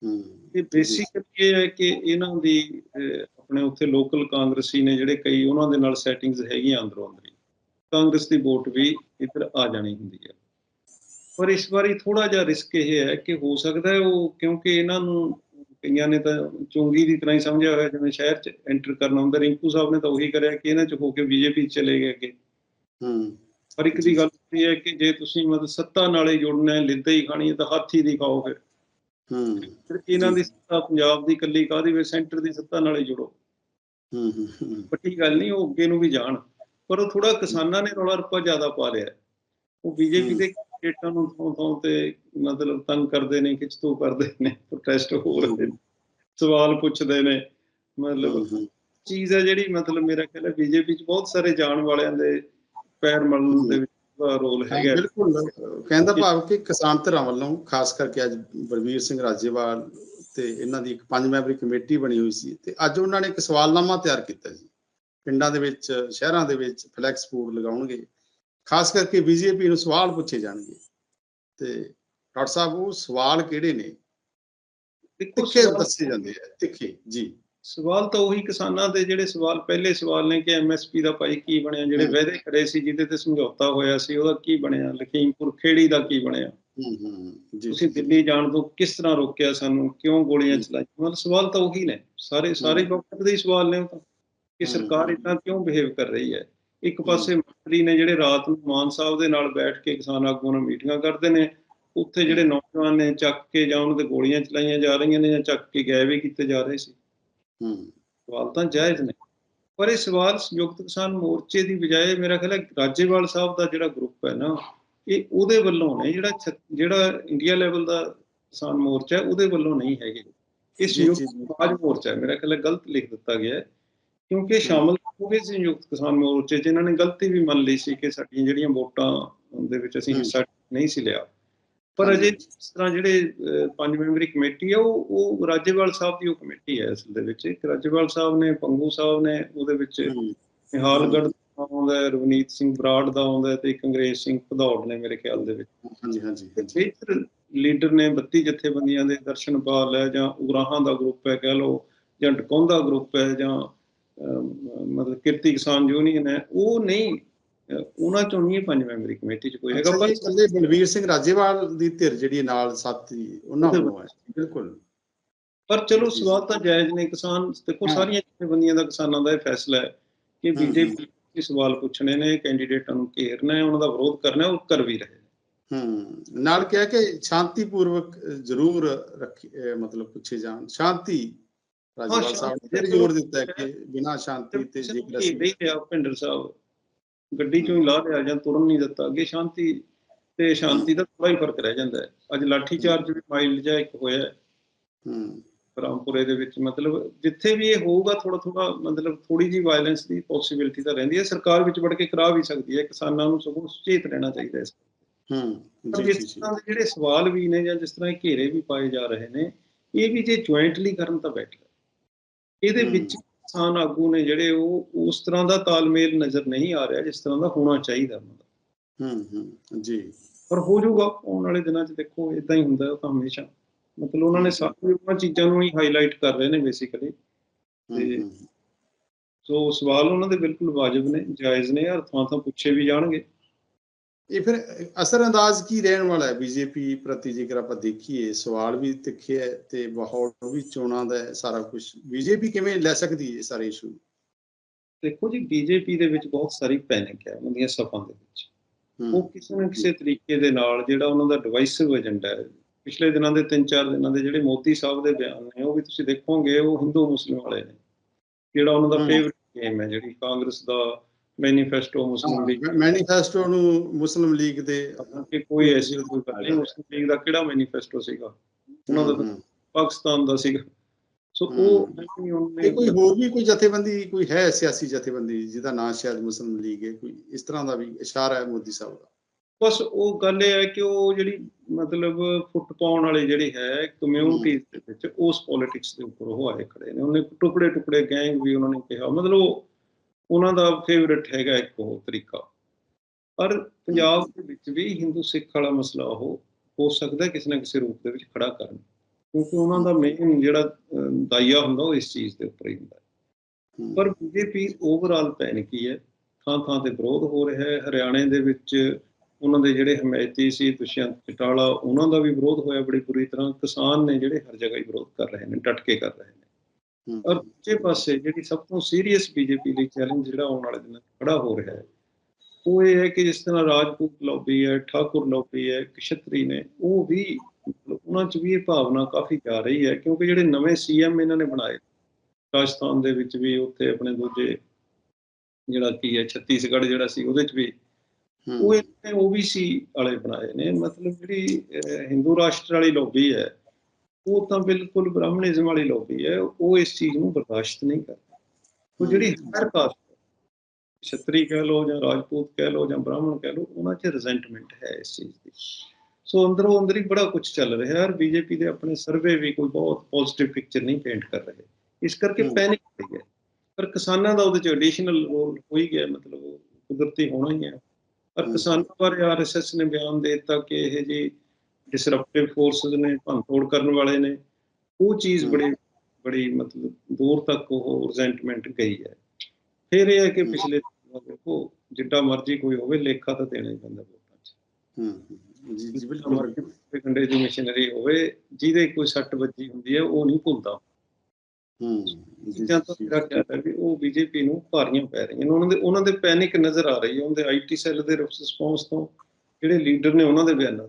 ਹੂੰ ਇਹ ਬੇਸਿਕਲੀ ਇਹ ਹੈ ਕਿ ਇਹਨਾਂ ਦੀ ਆਪਣੇ ਉੱਥੇ ਲੋਕਲ ਕਾਂਗਰਸੀ ਨੇ ਜਿਹੜੇ ਕਈ ਉਹਨਾਂ ਦੇ ਨਾਲ ਸੈਟਿੰਗਸ ਹੈਗੀਆਂ ਅੰਦਰੋਂ ਅੰਦਰੀ। ਕਾਂਗਰਸ ਦੀ ਵੋਟ ਵੀ ਇੱਧਰ ਆ ਜਾਣੀ ਹੁੰਦੀ ਹੈ। ਪਰ ਇਸ ਵਾਰੀ ਥੋੜਾ ਜਿਹਾ ਰਿਸਕ ਇਹ ਹੈ ਕਿ ਹੋ ਸਕਦਾ ਹੈ ਉਹ ਕਿਉਂਕਿ ਇਹਨਾਂ ਨੂੰ ਕਈਆਂ ਨੇ ਤਾਂ ਚੁੰਗੀ ਦੀ ਤਰ੍ਹਾਂ ਹੀ ਸਮਝਿਆ ਹੋਇਆ ਜਿਵੇਂ ਸ਼ਹਿਰ 'ਚ ਐਂਟਰ ਕਰਨਾ ਹੁੰਦਾ ਰਿੰਕੂ ਸਾਹਿਬ ਨੇ ਤਾਂ ਉਹੀ ਕਰਿਆ ਕਿ ਇਹਨਾਂ 'ਚ ਹੋ ਕੇ ਬੀਜੇਪੀ ਚਲੇ ਗਏ ਅੱਗੇ। ਹੂੰ। ਪਰ ਇੱਕ ਦੀ ਗੱਲ ਇਹ ਹੈ ਕਿ ਜੇ ਤੁਸੀਂ ਮਤਲਬ ਸੱਤਾ ਨਾਲ ਜੁੜਨਾ ਹੈ ਲਿੱਦੇ ਹੀ ਖਾਣੀ ਹੈ ਤਾਂ ਹਾਥੀ ਦੀ ਖਾਓ ਫਿਰ। ਹੂੰ। ਫਿਰ ਇਹਨਾਂ ਦੀ ਸੱਤਾ ਪੰਜਾਬ ਦੀ ਇਕੱਲੀ ਕਾਹਦੀ ਵੇ? ਸੈਂਟਰ ਦੀ ਸੱਤਾ ਨਾਲ ਹੀ ਜੁੜੋ। ਹੂੰ ਹੂੰ, ਵੱਡੀ ਗੱਲ ਨਹੀਂ ਉਹ ਅੱਗੇ ਨੂੰ ਵੀ ਜਾਣ। ਪਰ ਉਹ ਥੋੜਾ ਕਿਸਾਨਾਂ ਨੇ ਰੌਲਾ ਰੱਪਾ ਜ਼ਿਆਦਾ ਪਾ ਲਿਆ। ਉਹ ਬੀਜੇਪੀ ਦੇ ਕੈਂਡੀਡੇਟਾਂ ਨੂੰ ਥੋਂ ਥੋਂ ਤੇ ਮਤਲਬ ਤੰਗ ਕਰਦੇ ਨੇ ਖਿੱਚਤੂ ਕਰਦੇ ਨੇ ਪ੍ਰੋਟੈਸਟ ਹੋ ਰਹੇ ਨੇ ਸਵਾਲ ਪੁੱਛਦੇ ਨੇ ਮਤਲਬ ਚੀਜ਼ ਹੈ ਜਿਹੜੀ ਮਤਲਬ ਮੇਰਾ ਖਿਆਲ ਹੈ ਬੀਜੇਪੀ 'ਚ ਬਹੁਤ ਸਾਰੇ ਜਾਣ ਵਾਲਿਆਂ ਦੇ ਪੈਰ ਮਲਣ ਦੇ ਵਿੱਚ ਦਾ ਰੋਲ ਹੈਗਾ। ਬਿਲਕੁਲ। ਕਹਿੰਦਾ ਭਾਵ ਕਿ ਕਿਸਾਨ ਧਿਰਾਂ ਵੱਲੋਂ ਖਾਸ ਕਰਕੇ ਅੱਜ ਬਲਵੀਰ ਸਿੰਘ ਰਾਜੇਵਾਲ ਤੇ ਇਹਨਾਂ ਦੀ ਇੱਕ ਪੰਜ ਮੈਂਬਰੀ ਕਮੇਟੀ ਬਣੀ ਹੋਈ ਸੀ ਤੇ ਅੱਜ ਉਹਨਾਂ ਨੇ ਇੱਕ ਸਵਾਲਨਾਮਾ ਤਿਆਰ ਕੀਤਾ ਜੀ ਪਿੰਡਾਂ ਦੇ ਵਿੱਚ ਸ਼ਹਿਰਾਂ ਦੇ ਵਿੱਚ ਫਲੈਕਸ ਬੋਰਡ ਲਗਾਉਣਗੇ। ਖਾਸ ਕਰਕੇ ਬੀਜੇਪੀ ਨੂੰ ਸਵਾਲ ਪੁੱਛੇ ਜਾਣਗੇ। ਤੇ ਡਾਕਟਰ ਸਾਹਿਬ ਉਹ ਸਵਾਲ ਕਿਹੜੇ ਨੇ? ਤਿੱਖੇ ਦੱਸੇ ਜਾਂਦੇ ਆ ਤਿੱਖੇ ਜੀ। ਸਵਾਲ ਤਾਂ ਉਹੀ ਕਿਸਾਨਾਂ ਦੇ ਜਿਹੜੇ ਸਵਾਲ ਪਹਿਲੇ ਸਵਾਲ ਨੇ ਕਿ ਐਮਐਸਪੀ ਦਾ ਭਾਈ ਕੀ ਬਣਿਆ ਜਿਹੜੇ। ਵਾਅਦੇ ਕਰੇ ਸੀ ਜਿਹਦੇ ਤੇ ਸਮਝੌਤਾ ਹੋਇਆ ਸੀ ਉਹਦਾ ਕੀ ਬਣਿਆ? ਲਖੀਮਪੁਰ ਖੇੜੀ ਦਾ ਕੀ ਬਣਿਆ? ਹੂੰ ਹੂੰ ਜੀ। ਤੁਸੀਂ ਦਿੱਲੀ ਜਾਣ ਤੋਂ ਕਿਸ ਤਰ੍ਹਾਂ ਰੋਕਿਆ ਸਾਨੂੰ? ਕਿਉਂ ਗੋਲੀਆਂ। ਚਲਾਈਆਂ? ਮਤਲਬ ਸਵਾਲ ਤਾਂ ਉਹੀ ਨੇ। ਸਾਰੇ ਸਾਰੇ ਵਕਤ ਦੇ ਹੀ ਸਵਾਲ ਨੇ ਉਹ ਤਾਂ। ਕਿ ਸਰਕਾਰ। ਇਦਾਂ ਕਿਉਂ ਬਿਹੇਵ ਕਰ ਰਹੀ ਹੈ? ਇੱਕ ਪਾਸੇ ਮੰਤਰੀ ਨੇ ਜਿਹੜੇ ਰਾਤ ਨੂੰ ਮਾਨ ਸਾਹਿਬ ਦੇ ਨਾਲ ਬੈਠ ਕੇ ਕਿਸਾਨ ਆਗੂਆਂ ਨਾਲ ਮੀਟਿੰਗਾਂ ਕਰਦੇ ਨੇ ਉੱਥੇ ਜਿਹੜੇ ਨੌਜਵਾਨ ਨੇ ਚੱਕ ਕੇ ਜਾਂ ਉਹਨਾਂ ਤੇ ਗੋਲੀਆਂ ਚਲਾਈਆਂ ਜਾ ਰਹੀਆਂ ਨੇ ਜਾਂ ਚੱਕ ਕੇ ਗਾਇਬ ਵੀ ਕੀਤੇ ਜਾ ਰਹੇ ਸੀ। ਹੂੰ। ਸਵਾਲ ਤਾਂ ਜਾਇਜ਼ ਨੇ। ਪਰ ਇਹ ਸਵਾਲ ਸੰਯੁਕਤ ਕਿਸਾਨ ਮੋਰਚੇ ਦੀ ਬਜਾਏ ਮੇਰਾ ਖਿਆਲ ਹੈ ਰਾਜੇਵਾਲ ਸਾਹਿਬ ਦਾ ਜਿਹੜਾ ਗਰੁੱਪ ਹੈ ਨਾ ਇਹ ਉਹਦੇ ਵੱਲੋਂ ਨੇ ਜਿਹੜਾ ਜਿਹੜਾ ਇੰਡੀਆ ਲੈਵਲ ਦਾ ਕਿਸਾਨ ਮੋਰਚਾ ਹੈ ਉਹਦੇ ਵੱਲੋਂ ਨਹੀਂ ਹੈਗੇ। ਇਹ ਸੰਯੁਕਤ। ਸਮਾਜ ਮੋਰਚਾ ਮੇਰਾ ਖਿਆਲ ਹੈ ਗਲਤ ਲਿਖ ਦਿੱਤਾ ਗਿਆ ਹੈ। ਕਿਉਂਕਿ ਸ਼ਾਮਲ ਹੋ ਗਏ ਸੀ ਸੰਯੁਕਤ ਕਿਸਾਨ ਮੋਰਚੇ ਇਹਨਾਂ ਨੇ ਗਲਤੀ ਵੀ ਮੰਨ ਲਈ ਸੀ ਕਿ ਸਾਡੀਆਂ ਜਿਹੜੀਆਂ ਵੋਟਾਂ ਦੇ ਵਿੱਚ ਅਸੀਂ। ਹਿੱਸਾ ਨਹੀਂ ਸੀ ਲਿਆ। ਪਰ ਅਜੇ ਇਸ ਤਰ੍ਹਾਂ ਜਿਹੜੇ ਪੰਜ ਮੈਂਬਰੀ ਕਮੇਟੀ ਹੈ ਉਹ ਉਹ ਰਾਜੇਵਾਲ ਸਾਹਿਬ ਦੀ ਉਹ ਕਮੇਟੀ ਹੈ ਅਸਲ ਦੇ ਵਿੱਚ। ਇੱਕ ਰਾਜੇਵਾਲ ਸਾਹਿਬ ਨੇ ਪੰਗੂ ਸਾਹਿਬ ਨੇ ਉਹਦੇ ਵਿੱਚ ਹੂੰ। ਨਿਹਾਲਗੜ੍ਹ ਆਉਂਦਾ ਰਵਨੀਤ ਸਿੰਘ ਬਰਾੜ ਦਾ ਆਉਂਦਾ ਤੇ ਇੱਕ ਅੰਗਰੇਜ਼ ਸਿੰਘ ਭਦੌੜ ਨੇ ਮੇਰੇ ਖਿਆਲ ਦੇ ਵਿੱਚ। ਹਾਂਜੀ ਹਾਂਜੀ ਤੇ ਲੀਡਰ ਨੇ 32 ਜਥੇਬੰਦੀਆਂ ਦੇ ਦਰਸ਼ਨਪਾਲ ਹੈ ਜਾਂ ਉਗਰਾਹਾਂ ਦਾ ਗਰੁੱਪ ਹੈ ਕਹਿ ਲਓ ਜਾਂ ਟਕੌਂਦਾ ਗਰੁੱਪ ਹੈ ਜਾਂ ਮਤਲਬ ਕਿਰਤੀ ਕਿਸਾਨ ਯੂਨੀਅਨ ਹੈ ਉਹ ਨਹੀਂ ਉਹਨਾਂ ਚੋਂ ਨਹੀਂ ਪੰਜ ਮੈਂਬਰੀ ਕਮੇਟੀ ਚ ਕੋਈ ਹੈਗਾ ਪਰ ਇਕੱਲੇ ਬਲਵੀਰ ਸਿੰਘ ਰਾਜੇਵਾਲ ਦੀ ਧਿਰ ਜਿਹੜੀ ਨਾਲ ਸਾਥੀ ਉਹਨਾਂ ਵੱਲੋਂ ਹੈ ਬਿਲਕੁਲ ਪਰ ਚਲੋ ਸਵਾਲ ਤਾਂ ਜਾਇਜ਼ ਨੇ ਕਿਸਾਨ ਦੇਖੋ। ਸਾਰੀਆਂ ਜਥੇਬੰਦੀਆਂ ਦਾ ਕਿਸਾਨਾਂ ਦਾ ਇਹ ਫੈਸਲਾ ਹੈ ਕਿ ਬੀਜੇਪੀ ਦੇ ਸਵਾਲ ਪੁੱਛਣੇ ਨੇ ਕੈਂਡੀਡੇਟਾਂ ਨੂੰ ਘੇਰਨਾ ਹੈ ਉਹਨਾਂ ਦਾ ਵਿਰੋਧ ਕਰਨਾ ਹੈ ਉਹ ਕਰ ਵੀ ਰਹੇ ਨੇ। ਹੂੰ ਨਾਲ ਕਿਹਾ ਕਿ ਸ਼ਾਂਤੀਪੂਰਵਕ ਜ਼ਰੂਰ ਰੱਖੀ ਮਤਲਬ ਪੁੱਛੇ ਜਾਣ ਸ਼ਾਂਤੀ ਰਾਜੇਵਾਲ ਸਾਹਿਬ ਤੇ ਨੇ ਜ਼ੋਰ ਦਿੱਤਾ ਕਿ ਬਿਨਾਂ ਸ਼ਾਂਤੀ ਤੇ ਜੇਕਰ ਅਸੀਂ ਨਹੀਂ ਲਿਆ ਭਿੰਡਰ ਸਾਹਿਬ। ਗੱਡੀ ਚੋਂ ਲਾ ਲਿਆ ਜਾਂ ਤੁਰਨ ਨਹੀਂ ਦਿੱਤਾ। ਅੱਗੇ ਸ਼ਾਂਤੀ ਤੇ ਸ਼ਾਂਤੀ ਦਾ ਥੋੜਾ ਹੀ ਫ਼ਰਕ ਰਹਿ ਜਾਂਦਾ ਹੈ। ਅੱਜ ਲਾਠੀ ਚਾਰਜ ਵੀ ਮਾਈਲਡ ਜਿਹਾ ਇੱਕ ਹੋਇਆ ਹੈ। ਰਾਮਪੁਰੇ ਦੇ ਵਿੱਚ ਮਤਲਬ ਜਿੱਥੇ ਵੀ ਇਹ ਹੋਊਗਾ ਥੋੜਾ ਥੋੜਾ ਮਤਲਬ ਥੋੜੀ ਜੀ ਵਾਇਲੈਂਸ ਦੀ ਪੋਸਿਬਿਲਿਟੀ ਤਾਂ ਰਹਿੰਦੀ ਹੈ। ਸਰਕਾਰ ਵਿੱਚ ਵੜ ਕੇ ਕਰਾ ਵੀ ਸਕਦੀ ਹੈ। ਕਿਸਾਨਾਂ ਨੂੰ ਸਗੋਂ ਸੁਚੇਤ ਰਹਿਣਾ ਚਾਹੀਦਾ ਹੈ ਹੂੰ। ਜੀ ਜਿਸ ਜੀ ਜੀ। ਤਰ੍ਹਾਂ ਦੇ ਜਿਹੜੇ ਸਵਾਲ ਵੀ ਨੇ ਜਾਂ ਜਿਸ ਤਰ੍ਹਾਂ ਇਹ ਘੇਰੇ ਵੀ ਪਾਏ ਜਾ ਰਹੇ ਨੇ ਇਹ ਵੀ ਜੇ ਜੁਆਇੰਟਲੀ ਕਰਨ ਤਾਂ ਬੈਟਰ ਇਹਦੇ। ਵਿੱਚ ਕਿਸਾਨ ਆਗੂ ਨੇ ਜਿਹੜੇ ਉਹ ਉਸ ਤਰ੍ਹਾਂ ਦਾ ਤਾਲਮੇਲ ਨਜ਼ਰ ਨਹੀਂ ਆ ਰਿਹਾ ਜਿਸ ਤਰ੍ਹਾਂ ਦਾ ਹੋਣਾ ਚਾਹੀਦਾ ਹੂੰ ਹੂੰ ਜੀ। ਪਰ ਹੋ ਜਾਊਗਾ ਆਉਣ ਵਾਲੇ ਦਿਨਾਂ 'ਚ ਦੇਖੋ ਇਦਾਂ ਹੀ ਹੁੰਦਾ ਉਹ ਤਾਂ ਹਮੇਸ਼ਾ। ਮਤਲਬ ਉਹਨਾਂ ਨੇ ਸਾਰੀਆਂ ਉਹਨਾਂ ਚੀਜ਼ਾਂ ਨੂੰ ਹੀ ਹਾਈਲਾਈਟ ਕਰ ਰਹੇ ਨੇ ਬੇਸਿਕਲੀ ਤੇ- ਸੋ ਸਵਾਲ ਉਹਨਾਂ ਦੇ ਬਿਲਕੁਲ ਵਾਜਬ ਨੇ ਜਾਇਜ਼ ਨੇ ਔਰ ਥਾਂ ਥਾਂ ਪੁੱਛੇ ਵੀ ਜਾਣਗੇ। ਇਹ ਫਿਰ ਅਸਰ ਅੰਦਾਜ਼ ਕੀ ਰਹਿਣ ਵਾਲਾ ਹੈ? ਬੀਜੇਪੀ ਪ੍ਰਤੀ ਜੇਕਰ ਆਪਾਂ ਦੇਖੀਏ ਸਵਾਲ ਵੀ ਤਿੱਖੇ ਹੈ ਤੇ ਮਾਹੌਲ ਵੀ ਚੋਣਾਂ ਦਾ ਸਾਰਾ ਕੁਝ ਬੀਜੇਪੀ ਕਿਵੇਂ ਲੈ ਸਕਦੀ ਹੈ ਸਾਰੇ ਇਸ਼ੂ ਦੇਖੋ ਜੀ ਬੀਜੇਪੀ ਦੇ ਵਿੱਚ ਬਹੁਤ ਸਾਰੀ ਪੈਨਿਕ ਹੈ ਉਹਨਾਂ ਦੀਆਂ ਸਫਾਂ ਦੇ ਵਿੱਚ। ਉਹ ਕਿਸੇ ਨਾ ਕਿਸੇ ਤਰੀਕੇ ਦੇ ਨਾਲ ਜਿਹੜਾ ਉਹਨਾਂ ਦਾ ਡਿਵਾਈਸਿਵ ਏਜੰਡਾ ਹੈ ਪਿਛਲੇ ਦਿਨਾਂ ਦੇ 3-4 ਦਿਨਾਂ ਦੇ ਜਿਹੜੇ ਮੋਦੀ ਸਾਹਿਬ ਦੇ ਬਿਆਨ ਨੇ ਉਹ ਵੀ ਤੁਸੀਂ ਦੇਖੋਗੇ ਉਹ ਹਿੰਦੂ ਮੁਸਲਿਮ ਵਾਲੇ ਨੇ। ਜਿਹੜਾ ਉਹਨਾਂ ਦਾ। ਫੇਵਰਿਟ ਗੇਮ ਹੈ ਜਿਹੜੀ ਕਾਂਗਰਸ ਦਾ ਮੈਨੀਫੈਸਟੋ ਮੁਸਲਿਮ ਲੀਗ ਮੈਨੀਫੈਸਟੋ ਨੂੰ ਮੁਸਲਿਮ ਲੀਗ ਦੇ ਕਿ ਕੋਈ ਐਸੀ ਕੋਈ ਗੱਲ ਨਹੀਂ ਮੁਸਲਿਮ ਲੀਗ ਦਾ ਕਿਹੜਾ ਮੈਨੀਫੈਸਟੋ ਸੀਗਾ? ਉਹਨਾਂ ਦਾ। ਪਾਕਿਸਤਾਨ ਦਾ ਸੀਗਾ। ਸੋ। ਉਹ ਉਹਨੇ ਕੋਈ ਹੋਰ ਵੀ ਕੋਈ ਜਥੇਬੰਦੀ ਕੋਈ ਹੈ ਸਿਆਸੀ ਜਥੇਬੰਦੀ ਜਿਹਦਾ ਨਾਂ ਸ਼ਾਇਦ ਮੁਸਲਿਮ ਲੀਗ ਹੈ? ਕੋਈ ਇਸ ਤਰ੍ਹਾਂ ਦਾ ਵੀ ਇਸ਼ਾਰਾ ਹੈ ਮੋਦੀ ਸਾਹਿਬ ਦਾ? ਬਸ ਉਹ ਗੱਲ ਇਹ ਹੈ ਕਿ ਉਹ ਜਿਹੜੀ ਮਤਲਬ ਫੁੱਟ ਪਾਉਣ ਵਾਲੀ ਜਿਹੜੀ ਹੈ ਕਮਿਊਨਿਟੀ ਦੇ ਵਿੱਚ ਉਸ ਪੋਲਿਟਿਕਸ ਦੇ ਉੱਪਰ ਉਹ ਆਏ ਖੜੇ ਨੇ। ਉਹਨੇ ਟੁਕੜੇ ਟੁਕੜੇ ਗੈਂਗ ਵੀ ਉਹਨਾਂ ਨੇ ਕਿਹਾ। ਮਤਲਬ ਉਹ ਉਹਨਾਂ ਦਾ ਫੇਵਰਿਟ ਹੈਗਾ ਇੱਕ ਉਹ ਤਰੀਕਾ। ਪਰ ਪੰਜਾਬ ਦੇ ਵਿੱਚ ਵੀ ਹਿੰਦੂ ਸਿੱਖ ਵਾਲਾ ਮਸਲਾ ਉਹ ਹੋ ਸਕਦਾ ਕਿਸੇ ਨਾ ਕਿਸੇ ਰੂਪ ਦੇ ਵਿੱਚ ਖੜਾ ਕਰਨ। ਕਿਉਂਕਿ ਉਹਨਾਂ ਦਾ ਮੇਨ ਜਿਹੜਾ ਦਾਈਆ ਹੁੰਦਾ ਉਹ ਇਸ ਚੀਜ਼ ਦੇ ਉੱਪਰ ਹੀ ਹੁੰਦਾ ਪਰ ਬੀਜੇਪੀ ਓਵਰਆਲ ਪੈਨਿਕੀ ਹੈ? ਥਾਂ ਥਾਂ ਤੇ ਵਿਰੋਧ ਹੋ ਰਿਹਾ ਹੈ। ਹਰਿਆਣੇ ਦੇ ਵਿੱਚ ਉਹਨਾਂ ਦੇ ਜਿਹੜੇ ਹਮਾਇਤੀ ਸੀ ਦੁਸ਼ਯੰਤ ਚਟਾਲਾ ਉਹਨਾਂ ਦਾ ਵੀ ਵਿਰੋਧ ਹੋਇਆ ਬੜੀ ਬੁਰੀ ਤਰ੍ਹਾਂ। ਕਿਸਾਨ ਨੇ ਜਿਹੜੇ ਹਰ ਜਗ੍ਹਾ ਹੀ ਵਿਰੋਧ ਕਰ ਰਹੇ ਨੇ ਡਟ ਕੇ ਕਰ ਰਹੇ ਨੇ। ਔਰ ਦੂਜੇ ਪਾਸੇ ਜਿਹੜੀ ਸਭ ਤੋਂ ਸੀਰੀਅਸ ਬੀਜੇਪੀ ਲਈ ਚੈਲੰਜ ਜਿਹੜਾ ਆਉਣ ਵਾਲੇ ਦਿਨਾਂ ਖੜਾ ਹੋ ਰਿਹਾ ਹੈ ਉਹ ਇਹ ਹੈ ਕਿ ਜਿਸ ਤਰ੍ਹਾਂ ਰਾਜਪੂਤ ਲੌਬੀ ਹੈ ਠਾਕੁਰ ਲੌਬੀ ਹੈ ਕਸ਼ਤਰੀ ਨੇ ਉਹ ਵੀ ਉਹਨਾਂ 'ਚ ਵੀ ਇਹ ਭਾਵਨਾ ਕਾਫੀ ਜਾ ਰਹੀ ਹੈ ਕਿਉਂਕਿ ਜਿਹੜੇ ਨਵੇਂ ਸੀਐਮ ਇਹਨਾਂ ਨੇ ਬਣਾਏ ਰਾਜਸਥਾਨ ਦੇ ਵਿੱਚ ਵੀ ਉੱਥੇ ਆਪਣੇ ਦੂਜੇ ਜਿਹੜਾ ਕੀ ਹੈ ਛੱਤੀਸਗੜ੍ਹ ਜਿਹੜਾ ਸੀ ਉਹਦੇ 'ਚ ਵੀ ਉਹ ਇਹਨੇ ਓਬੀਸੀ ਵਾਲੇ ਬਣਾਏ ਨੇ ਮਤਲਬ ਜਿਹੜੀ ਹਿੰਦੂ ਰਾਸ਼ਟਰ ਵਾਲੀ ਲੌਬੀ ਹੈ ਉਹ ਤਾਂ ਬਿਲਕੁਲ ਬ੍ਰਾਹਮਣਿਜ਼ਮ ਵਾਲੀ ਲੌਬੀ ਹੈ ਉਹ ਇਸ ਚੀਜ਼ ਨੂੰ ਬਰਦਾਸ਼ਤ ਨਹੀਂ ਕਰਦੀ। ਉਹ ਜਿਹੜੀ ਹਰ ਕਾਸਟ ਛਤਰੀ ਕਹਿ ਲਓ ਜਾਂ ਰਾਜਪੂਤ ਕਹਿ ਲਓ ਜਾਂ ਬ੍ਰਾਹਮਣ ਕਹਿ ਲਓ ਉਹਨਾਂ 'ਚ ਰਿਜ਼ੈਂਟਮੈਂਟ ਹੈ ਇਸ ਚੀਜ਼ ਦੀ। ਸੋ ਅੰਦਰੋਂ ਅੰਦਰ ਹੀ ਬੜਾ ਕੁਝ ਚੱਲ ਰਿਹਾ ਹੈ ਔਰ ਬੀਜੇਪੀ ਦੇ ਆਪਣੇ ਸਰਵੇ ਵੀ ਕੋਈ ਬਹੁਤ ਪੋਜ਼ਿਟਿਵ ਪਿਕਚਰ ਨਹੀਂ ਪੇਂਟ ਕਰ ਰਹੇ। ਇਸ ਕਰਕੇ। ਪੈਨਿਕ ਹੋਈ ਹੈ ਪਰ ਕਿਸਾਨਾਂ ਦਾ ਉਹਦੇ 'ਚ ਐਡੀਸ਼ਨਲ ਰੋਲ ਹੋ ਹੀ ਗਿਆ ਮਤਲਬ ਉਹ ਕੁਦਰਤੀ ਹੋਣਾ ਹੀ ਹੈ। ਪਰ। ਕਿਸਾਨਾਂ ਬਾਰੇ ਆਰਐਸਐਸ ਨੇ ਬਿਆਨ ਦੇ ਦਿੱਤਾ ਕਿ ਇਹ ਜੀ ਡਿਸਰਪਟਿਵ ਫੋਰਸਸ ਨੇ ਭੰਨਤੋੜ ਕਰਨ ਵਾਲੇ ਨੇ ਉਹ ਚੀਜ਼। ਬੜੀ ਬੜੀ ਮਤਲਬ ਦੂਰ ਤੱਕ ਉਹ ਰਿਜ਼ੈਂਟਮੈਂਟ ਗਈ ਹੈ। ਫਿਰ ਇਹ ਹੈ ਕਿ। ਪਿਛਲੇ ਦੇਖੋ ਜਿੱਡਾ ਮਰਜ਼ੀ ਕੋਈ ਹੋਵੇ ਲੇਖਾ ਤਾਂ ਦੇਣਾ ਹੀ ਪੈਂਦਾ ਵੋਟਾਂ 'ਚ। ਹੂੰ, ਜੀ ਜੀ ਬਿਲਕੁਲ। ਕੰਡੇ ਦੀ ਮਸ਼ੀਨਰੀ ਹੋਵੇ ਜਿਹਦੇ ਕੋਈ ਸੱਟ ਵੱਜੀ ਹੁੰਦੀ ਹੈ ਉਹ ਨਹੀਂ ਭੁੱਲਦਾ। ਹੂੰ ਜੀ, ਚੀਜ਼ਾਂ ਤਾਂ ਮੇਰਾ ਖਿਆਲ ਹੈ ਉਹ ਬੀਜੇਪੀ ਨੂੰ ਭਾਰੀਆਂ ਪੈ ਰਹੀਆਂ ਉਹਨਾਂ ਦੇ ਉਹਨਾਂ ਦੇ ਪੈਨਿਕ ਨਜ਼ਰ ਆ ਰਹੀ ਹੈ। ਉਹਦੇ ਆਈਟੀ ਸੈੱਲ ਦੇ ਰਿਸਪੌਂਸ ਤੋਂ ਜਿਹੜੇ ਲੀਡਰ ਨੇ ਉਹਨਾਂ ਦੇ ਬਿਆਨਾਂ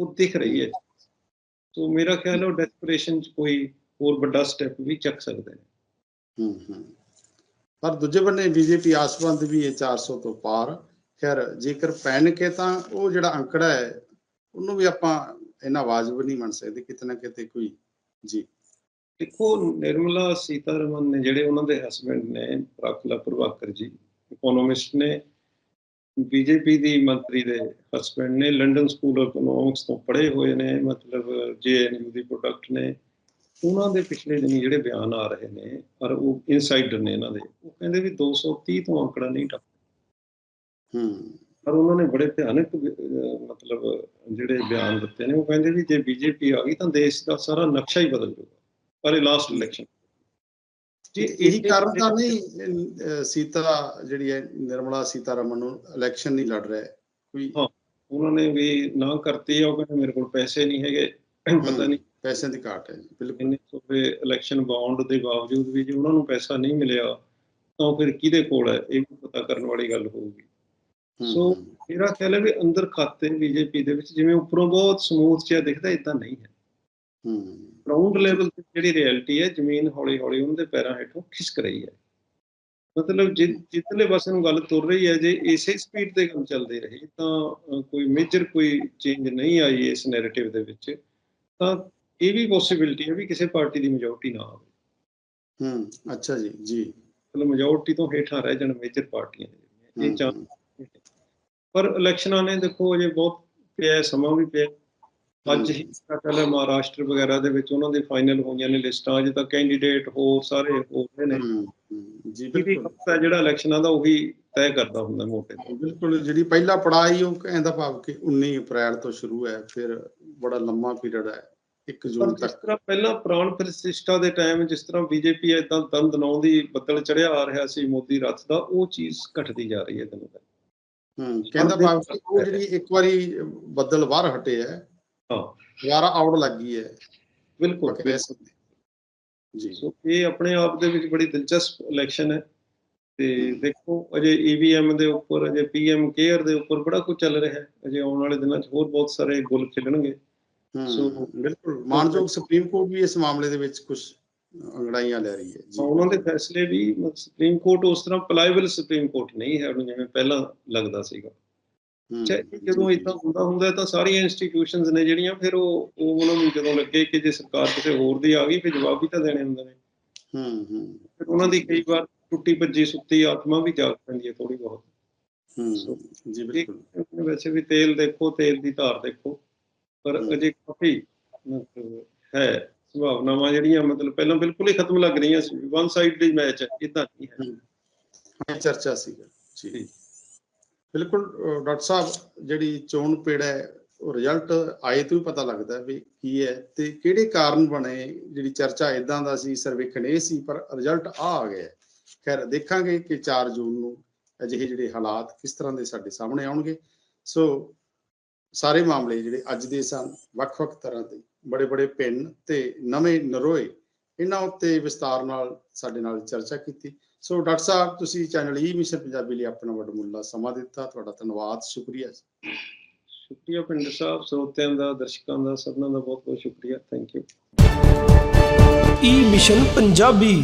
ਉਹ ਦਿਖ ਰਹੀ ਹੈ। ਸੋ ਮੇਰਾ ਖਿਆਲ ਹੈ ਉਹ ਡੈਸਪਰੇਸ਼ਨ 'ਚ ਕੋਈ ਹੋਰ ਵੱਡਾ ਸਟੈਪ ਵੀ ਚੱਕ ਸਕਦੇ ਨੇ। ਹੂੰ ਹੂੰ। ਪਰ ਦੂਜੇ ਬੰਨੇ ਬੀਜੇਪੀ ਆਸਵੰਦ ਵੀ ਹੈ 400 ਤੋਂ ਪਾਰ। ਖੈਰ ਜੇਕਰ ਹੈ ਤਾਂ ਉਹ ਜਿਹੜਾ ਅੰਕੜਾ ਹੈ ਉਹਨੂੰ ਵੀ ਆਪਾਂ ਇਹਨਾਂ ਵਾਜਬ ਨਹੀਂ ਮੰਨ ਸਕਦੇ ਕਿਤੇ ਨਾ ਕਿਤੇ ਕੋਈ ਜੀ। ਦੇਖੋ ਨਿਰਮਲਾ ਸੀਤਾਰਮਨ ਨੇ ਜਿਹੜੇ ਉਹਨਾਂ ਦੇ ਹਸਬੰਡ ਨੇ ਪ੍ਰਾਕਲਾ ਪ੍ਰਭਾਕਰ ਜੀ ਇਕਨੋਮਿਸਟ ਨੇ ਬੀਜੇਪੀ ਦੀ ਮੰਤਰੀ ਦੇ ਹਸਬੰਡ ਨੇ ਲੰਡਨ ਸਕੂਲ ਆਫ ਇਕਨੋਮਿਕਸ ਤੋਂ ਪੜ੍ਹੇ ਹੋਏ ਨੇ ਮਤਲਬ ਜੇਐਨਯੂ ਦੀ ਪ੍ਰੋਡਕਟ ਨੇ। ਉਹਨਾਂ ਦੇ ਪਿਛਲੇ ਦਿਨੀ ਜਿਹੜੇ ਬਿਆਨ ਆ ਰਹੇ ਨੇ ਪਰ ਉਹ ਇਨਸਾਈਡਰ ਨੇ ਇਹਨਾਂ ਦੇ। ਉਹ ਕਹਿੰਦੇ ਵੀ 230 ਤੋਂ ਅੰਕੜਾ ਨਹੀਂ ਟੱਪ ਹੂੰ। ਪਰ ਉਹਨਾਂ ਨੇ ਬੜੇ ਭਿਆਨਕ ਮਤਲਬ ਜਿਹੜੇ ਬਿਆਨ ਦਿੱਤੇ ਨੇ ਉਹ ਕਹਿੰਦੇ ਵੀ ਜੇ ਬੀਜੇਪੀ ਆ ਗਈ ਤਾਂ ਦੇਸ਼ ਦਾ ਸਾਰਾ ਨਕਸ਼ਾ ਹੀ ਬਦਲ ਜਾਊਗਾ। ਪਰ ਇਹ ਲਾਸਟ ਇਲੈਕਸ਼ਨ ਜੀ ਇਹੀ ਕਾਰਨ ਤਾਂ ਨਹੀਂ ਸੀਤਾ ਜਿਹੜੀ ਹੈ ਨਿਰਮਲਾ ਸੀਤਾਰਮਨ ਨੂੰ ਇਲੈਕਸ਼ਨ ਨਹੀਂ ਲੜ ਰਿਹਾ ਕੋਈ ਹਾਂ। ਉਹਨਾਂ ਨੇ ਵੀ ਨਾ ਕਰਤੀ ਆ ਉਹ ਕਹਿੰਦੇ ਮੇਰੇ ਕੋਲ ਪੈਸੇ ਨਹੀਂ ਹੈਗੇ ਪਤਾ ਨਹੀਂ। ਪੈਸਿਆਂ ਦੀ ਘਾਟ ਹੈ ਬਿਲਕੁਲ। ਇੰਨੇ ਸੋਵੇ ਇਲੈਕਸ਼ਨ ਬੌਂਡ ਦੇ ਬਾਵਜੂਦ ਵੀ ਜੇ ਉਹਨਾਂ ਨੂੰ ਪੈਸਾ ਨਹੀਂ ਮਿਲਿਆ ਤਾਂ ਉਹ ਫਿਰ ਕਿਹਦੇ ਕੋਲ ਹੈ? ਇਹ ਵੀ ਪਤਾ ਕਰਨ ਵਾਲੀ ਗੱਲ ਹੋਊਗੀ। ਸੋ ਮੇਰਾ ਖਿਆਲ ਹੈ ਵੀ ਅੰਦਰ ਖਾਤੇ ਬੀਜੇਪੀ ਦੇ ਵਿੱਚ ਜਿਵੇਂ ਉੱਪਰੋਂ ਬਹੁਤ ਸਮੂਥ ਜਿਹਾ ਦਿਖਦਾ ਇਦਾਂ ਨਹੀਂ ਹੈ। ਹੂੰ। ਗਰਾਊਂਡ ਲੈਵਲ ਤੇ ਜਿਹੜੀ ਰਿਐਲਿਟੀ ਹੈ ਜ਼ਮੀਨ ਹੌਲੀ ਹੌਲੀ ਉਹਨਾਂ ਦੇ ਪੈਰਾਂ ਹੇਠੋਂ ਖਿਸਕ ਰਹੀ ਹੈ। ਮਤਲਬ ਜਿੱਤਲੇ ਪਾਸੇ ਨੂੰ ਗੱਲ ਤੁਰ ਰਹੀ ਹੈ ਜੇ ਇਸੇ ਸਪੀਡ ਤੇ ਕੰਮ ਚੱਲਦੀ ਰਹੀ ਤਾਂ ਕੋਈ ਮੇਜਰ ਕੋਈ ਚੇਂਜ ਨਹੀਂ ਆਈ ਇਸ ਨੈਰੇਟਿਵ ਦੇ ਵਿੱਚ ਤਾਂ ਇਹ ਵੀ ਪੋਸਿਬਿਲਿਟੀ ਹੈ ਵੀ ਕਿਸੇ ਪਾਰਟੀ ਦੀ ਮੈਜੋਰਟੀ ਨਾ ਆਵੇ ਹੂੰ ਅੱਛਾ ਜੀ ਜੀ। ਮਤਲਬ ਮੈਜੋਰਟੀ ਤੋਂ ਹੇਠਾਂ ਰਹਿ ਜਾਣ ਮੇਜਰ ਪਾਰਟੀਆਂ। ਇਹ ਚਾਂਸ ਪਰ ਇਲੈਕਸ਼ਨਾਂ ਨੇ ਦੇਖੋ ਅਜੇ ਬਹੁਤ ਪਿਆ ਸਮਾਂ ਵੀ ਪਿਆ। ਅੱਜ ਹੀ ਹੈ ਮਹਾਰਾਸ਼ਟਰ ਵਗੈਰਾ ਦੇ ਵਿੱਚ ਉਹਨਾਂ ਦੇ ਫਾਈਨਲ ਹੋਈਆਂ ਨੇ ਲਿਸਟਾਂ ਅਜੇ ਤਾਂ ਕੈਂਡੀਡੇਟ ਹੋਰ ਸਾਰੇ ਹੋ ਰਹੇ ਨੇ। ਜੀ ਬਿਲਕੁਲ। ਹਫਤਾ ਜਿਹੜਾ ਇਲੈਕਸ਼ਨਾਂ ਦਾ ਉਹੀ ਤੈਅ ਕਰਦਾ ਹੁੰਦਾ ਮੋਟੇ ਤੇ। ਬਿਲਕੁਲ ਜਿਹੜੀ ਪਹਿਲਾ ਪੜਾਅ ਹੀ ਉਹ ਕਹਿੰਦਾ ਭਾਵ ਕਿ 19 ਅਪ੍ਰੈਲ ਤੋਂ ਸ਼ੁਰੂ ਹੈ ਫਿਰ ਬੜਾ ਲੰਮਾ ਪੀਰੀਅਡ ਹੈ 1 ਪਰ ਜੂਨ ਜਿਸ ਤੱਕ। ਤਰ੍ਹਾਂ ਪਹਿਲਾਂ ਪ੍ਰਾਣ ਪ੍ਰਤਿਸ਼ਠਾ ਦੇ ਟਾਈਮ ਜਿਸ ਤਰ੍ਹਾਂ ਬੀਜੇਪੀ ਇਦਾਂ ਦੰਦ ਦੀ ਬੱਦਲ ਚੜਿਆ ਆ ਰਿਹਾ ਸੀ ਮੋਦੀ ਰੱਥ ਦਾ ਉਹ ਚੀਜ਼ ਘਟਦੀ ਜਾ ਰਹੀ ਹੈ ਦਿਨੋਂ ਦਿਨ। ਹੂੰ ਕਹਿੰਦਾ ਭਾਵ ਕਿ ਉਹ ਜਿਹੜੀ ਇੱਕ ਵਾਰੀ ਬੱਦਲ ਬਾਹਰ ਹਟੇ ਹੈ ਹਾਂ। ਦੁਬਾਰਾ ਆਉਣ ਲੱਗੀ ਹੈ। ਬਿਲਕੁਲ ਜੀ। ਸੋ ਇਹ ਆਪਣੇ ਆਪ ਦੇ ਵਿੱਚ ਬੜੀ ਦਿਲਚਸਪ ਇਲੈਕਸ਼ਨ ਹੈ। ਤੇ ਦੇਖੋ ਅਜੇ ਈਵੀਐਮ ਦੇ ਉੱਪਰ ਅਜੇ ਪੀਐਮ ਕੇਅਰ ਦੇ ਉੱਪਰ ਬੜਾ ਕੁਝ ਚੱਲ ਰਿਹਾ ਹੈ। ਅਜੇ ਆਉਣ ਵਾਲੇ ਦਿਨਾਂ 'ਚ ਹੋਰ ਬਹੁਤ ਸਾਰੇ ਗੁੱਲ ਖਿਲਣਗੇ। ਹੂੰ ਸੋ- ਬਿਲਕੁਲ। ਮਾਨਯੋਗ ਸੁਪਰੀਮ ਕੋਰਟ ਵੀ ਇਸ ਮਾਮਲੇ ਦੇ ਵਿੱਚ ਕੁਝ ਅੰਗੜਾਈਆਂ ਲੈ ਰਹੀ ਹੈ। ਜੀ। ਉਹਨਾਂ ਦੇ ਫੈਸਲੇ ਵੀ ਸੁਪਰੀਮ ਕੋਰਟ ਉਸ ਤਰ੍ਹਾਂ ਪਲਾਈਬਲ ਸੁਪਰੀਮ ਕੋਰਟ ਨਹੀਂ ਹੈ ਉਹਨੂੰ ਜਿਵੇਂ ਪਹਿਲਾਂ ਲੱਗਦਾ ਸੀਗਾ। ਜਦੋਂ ਇਦਾਂ ਹੁੰਦਾ ਹੁੰਦਾ ਤਾਂ ਸਾਰੀਆਂ ਇੰਸਟੀਟਿਊਸ਼ਨਸ ਨੇ ਜਿਹੜੀਆਂ ਫਿਰ ਉਹ ਉਹ ਉਹਨਾਂ ਨੂੰ ਜਦੋਂ ਲੱਗੇ ਕਿ ਜੇ ਸਰਕਾਰ ਕਿਸੇ ਹੋਰ ਦੀ ਆ ਗਈ ਫਿਰ ਜਵਾਬ ਵੀ ਤਾਂ ਦੇਣੇ ਹੁੰਦੇ ਨੇ। ਹੂੰ ਹੂੰ। ਫਿਰ ਉਹਨਾਂ ਦੀ ਕਈ ਵਾਰ ਟੁੱਟੀ ਭੱਜੀ ਸੁੱਤੀ ਆਤਮਾ ਵੀ ਜਾਗ ਪੈਂਦੀ ਹੈ ਥੋੜੀ ਬਹੁਤ। ਹੂੰ ਸੋ, ਜੀ ਬਿਲਕੁਲ। ਵੈਸੇ ਵੀ ਤੇਲ ਦੇਖੋ ਤੇਲ ਦੀ ਧਾਰ ਦੇਖੋ ਪਰ। ਅਜੇ ਕਾਫੀ ਹੈ ਸੰਭਾਵਨਾਵਾਂ ਜਿਹੜੀਆਂ ਮਤਲਬ ਪਹਿਲਾਂ ਬਿਲਕੁਲ ਹੀ ਖਤਮ ਲੱਗ ਰਹੀਆਂ ਸੀ। ਵਨ ਸਾਈਡ ਦੀ ਮੈਚ ਹੈ ਇਦਾਂ ਨਹੀਂ ਹੈ। ਇਹ ਚਰਚਾ ਸੀਗਾ ਜੀ। ਜੀ। ਬਿਲਕੁਲ ਡਾਕਟਰ ਸਾਹਿਬ, ਜਿਹੜੀ ਚੋਣ ਪੇੜ ਹੈ, ਉਹ ਰਿਜ਼ਲਟ ਆਏ ਤੋਂ ਹੀ ਪਤਾ ਲੱਗਦਾ ਵੀ ਕੀ ਹੈ ਤੇ ਕਿਹੜੇ ਕਾਰਨ ਬਣੇ, ਜਿਹੜੀ ਚਰਚਾ ਇਦਾਂ ਦਾ ਸੀ ਸਰਵੇਖਣ ਇਹ ਸੀ, ਪਰ ਰਿਜ਼ਲਟ ਆ ਆ ਗਿਆ ਖੈਰ, ਦੇਖਾਂਗੇ ਕਿ 4 ਜੂਨ ਨੂੰ ਅਜਿਹੇ ਜਿਹੜੇ ਹਾਲਾਤ ਕਿਸ ਤਰ੍ਹਾਂ ਦੇ ਸਾਡੇ ਸਾਹਮਣੇ ਆਉਣਗੇ। ਸੋ, ਸਾਰੇ ਮਾਮਲੇ ਜਿਹੜੇ ਅੱਜ ਦੇ ਸਨ, ਵੱਖ-ਵੱਖ ਤਰ੍ਹਾਂ ਦੇ, ਬੜੇ-ਬੜੇ ਪਿੰਨ ਤੇ ਨਵੇਂ ਨਰੋਏ, ਇਹਨਾਂ ਉੱਤੇ ਵਿਸਤਾਰ ਨਾਲ ਸਾਡੇ ਨਾਲ ਚਰਚਾ ਕੀਤੀ। ਸੋ ਡਾਕਟਰ ਸਾਹਿਬ ਤੁਸੀਂ ਚੈਨਲ ਈ ਮਿਸ਼ਨ ਪੰਜਾਬੀ ਲਈ ਆਪਣਾ ਵੱਡਮੁੱਲਾ ਸਮਾਂ ਦਿੱਤਾ। ਤੁਹਾਡਾ ਧੰਨਵਾਦ ਸ਼ੁਕਰੀਆ ਜੀ। ਸ਼ੁਕਰੀਆ ਪਿੰਡ ਸਾਹਿਬ ਸਰੋਤਿਆਂ ਦਾ ਦਰਸ਼ਕਾਂ ਦਾ ਸਭਨਾਂ ਦਾ ਬਹੁਤ ਬਹੁਤ ਸ਼ੁਕਰੀਆ। Thank you E mission Punjabi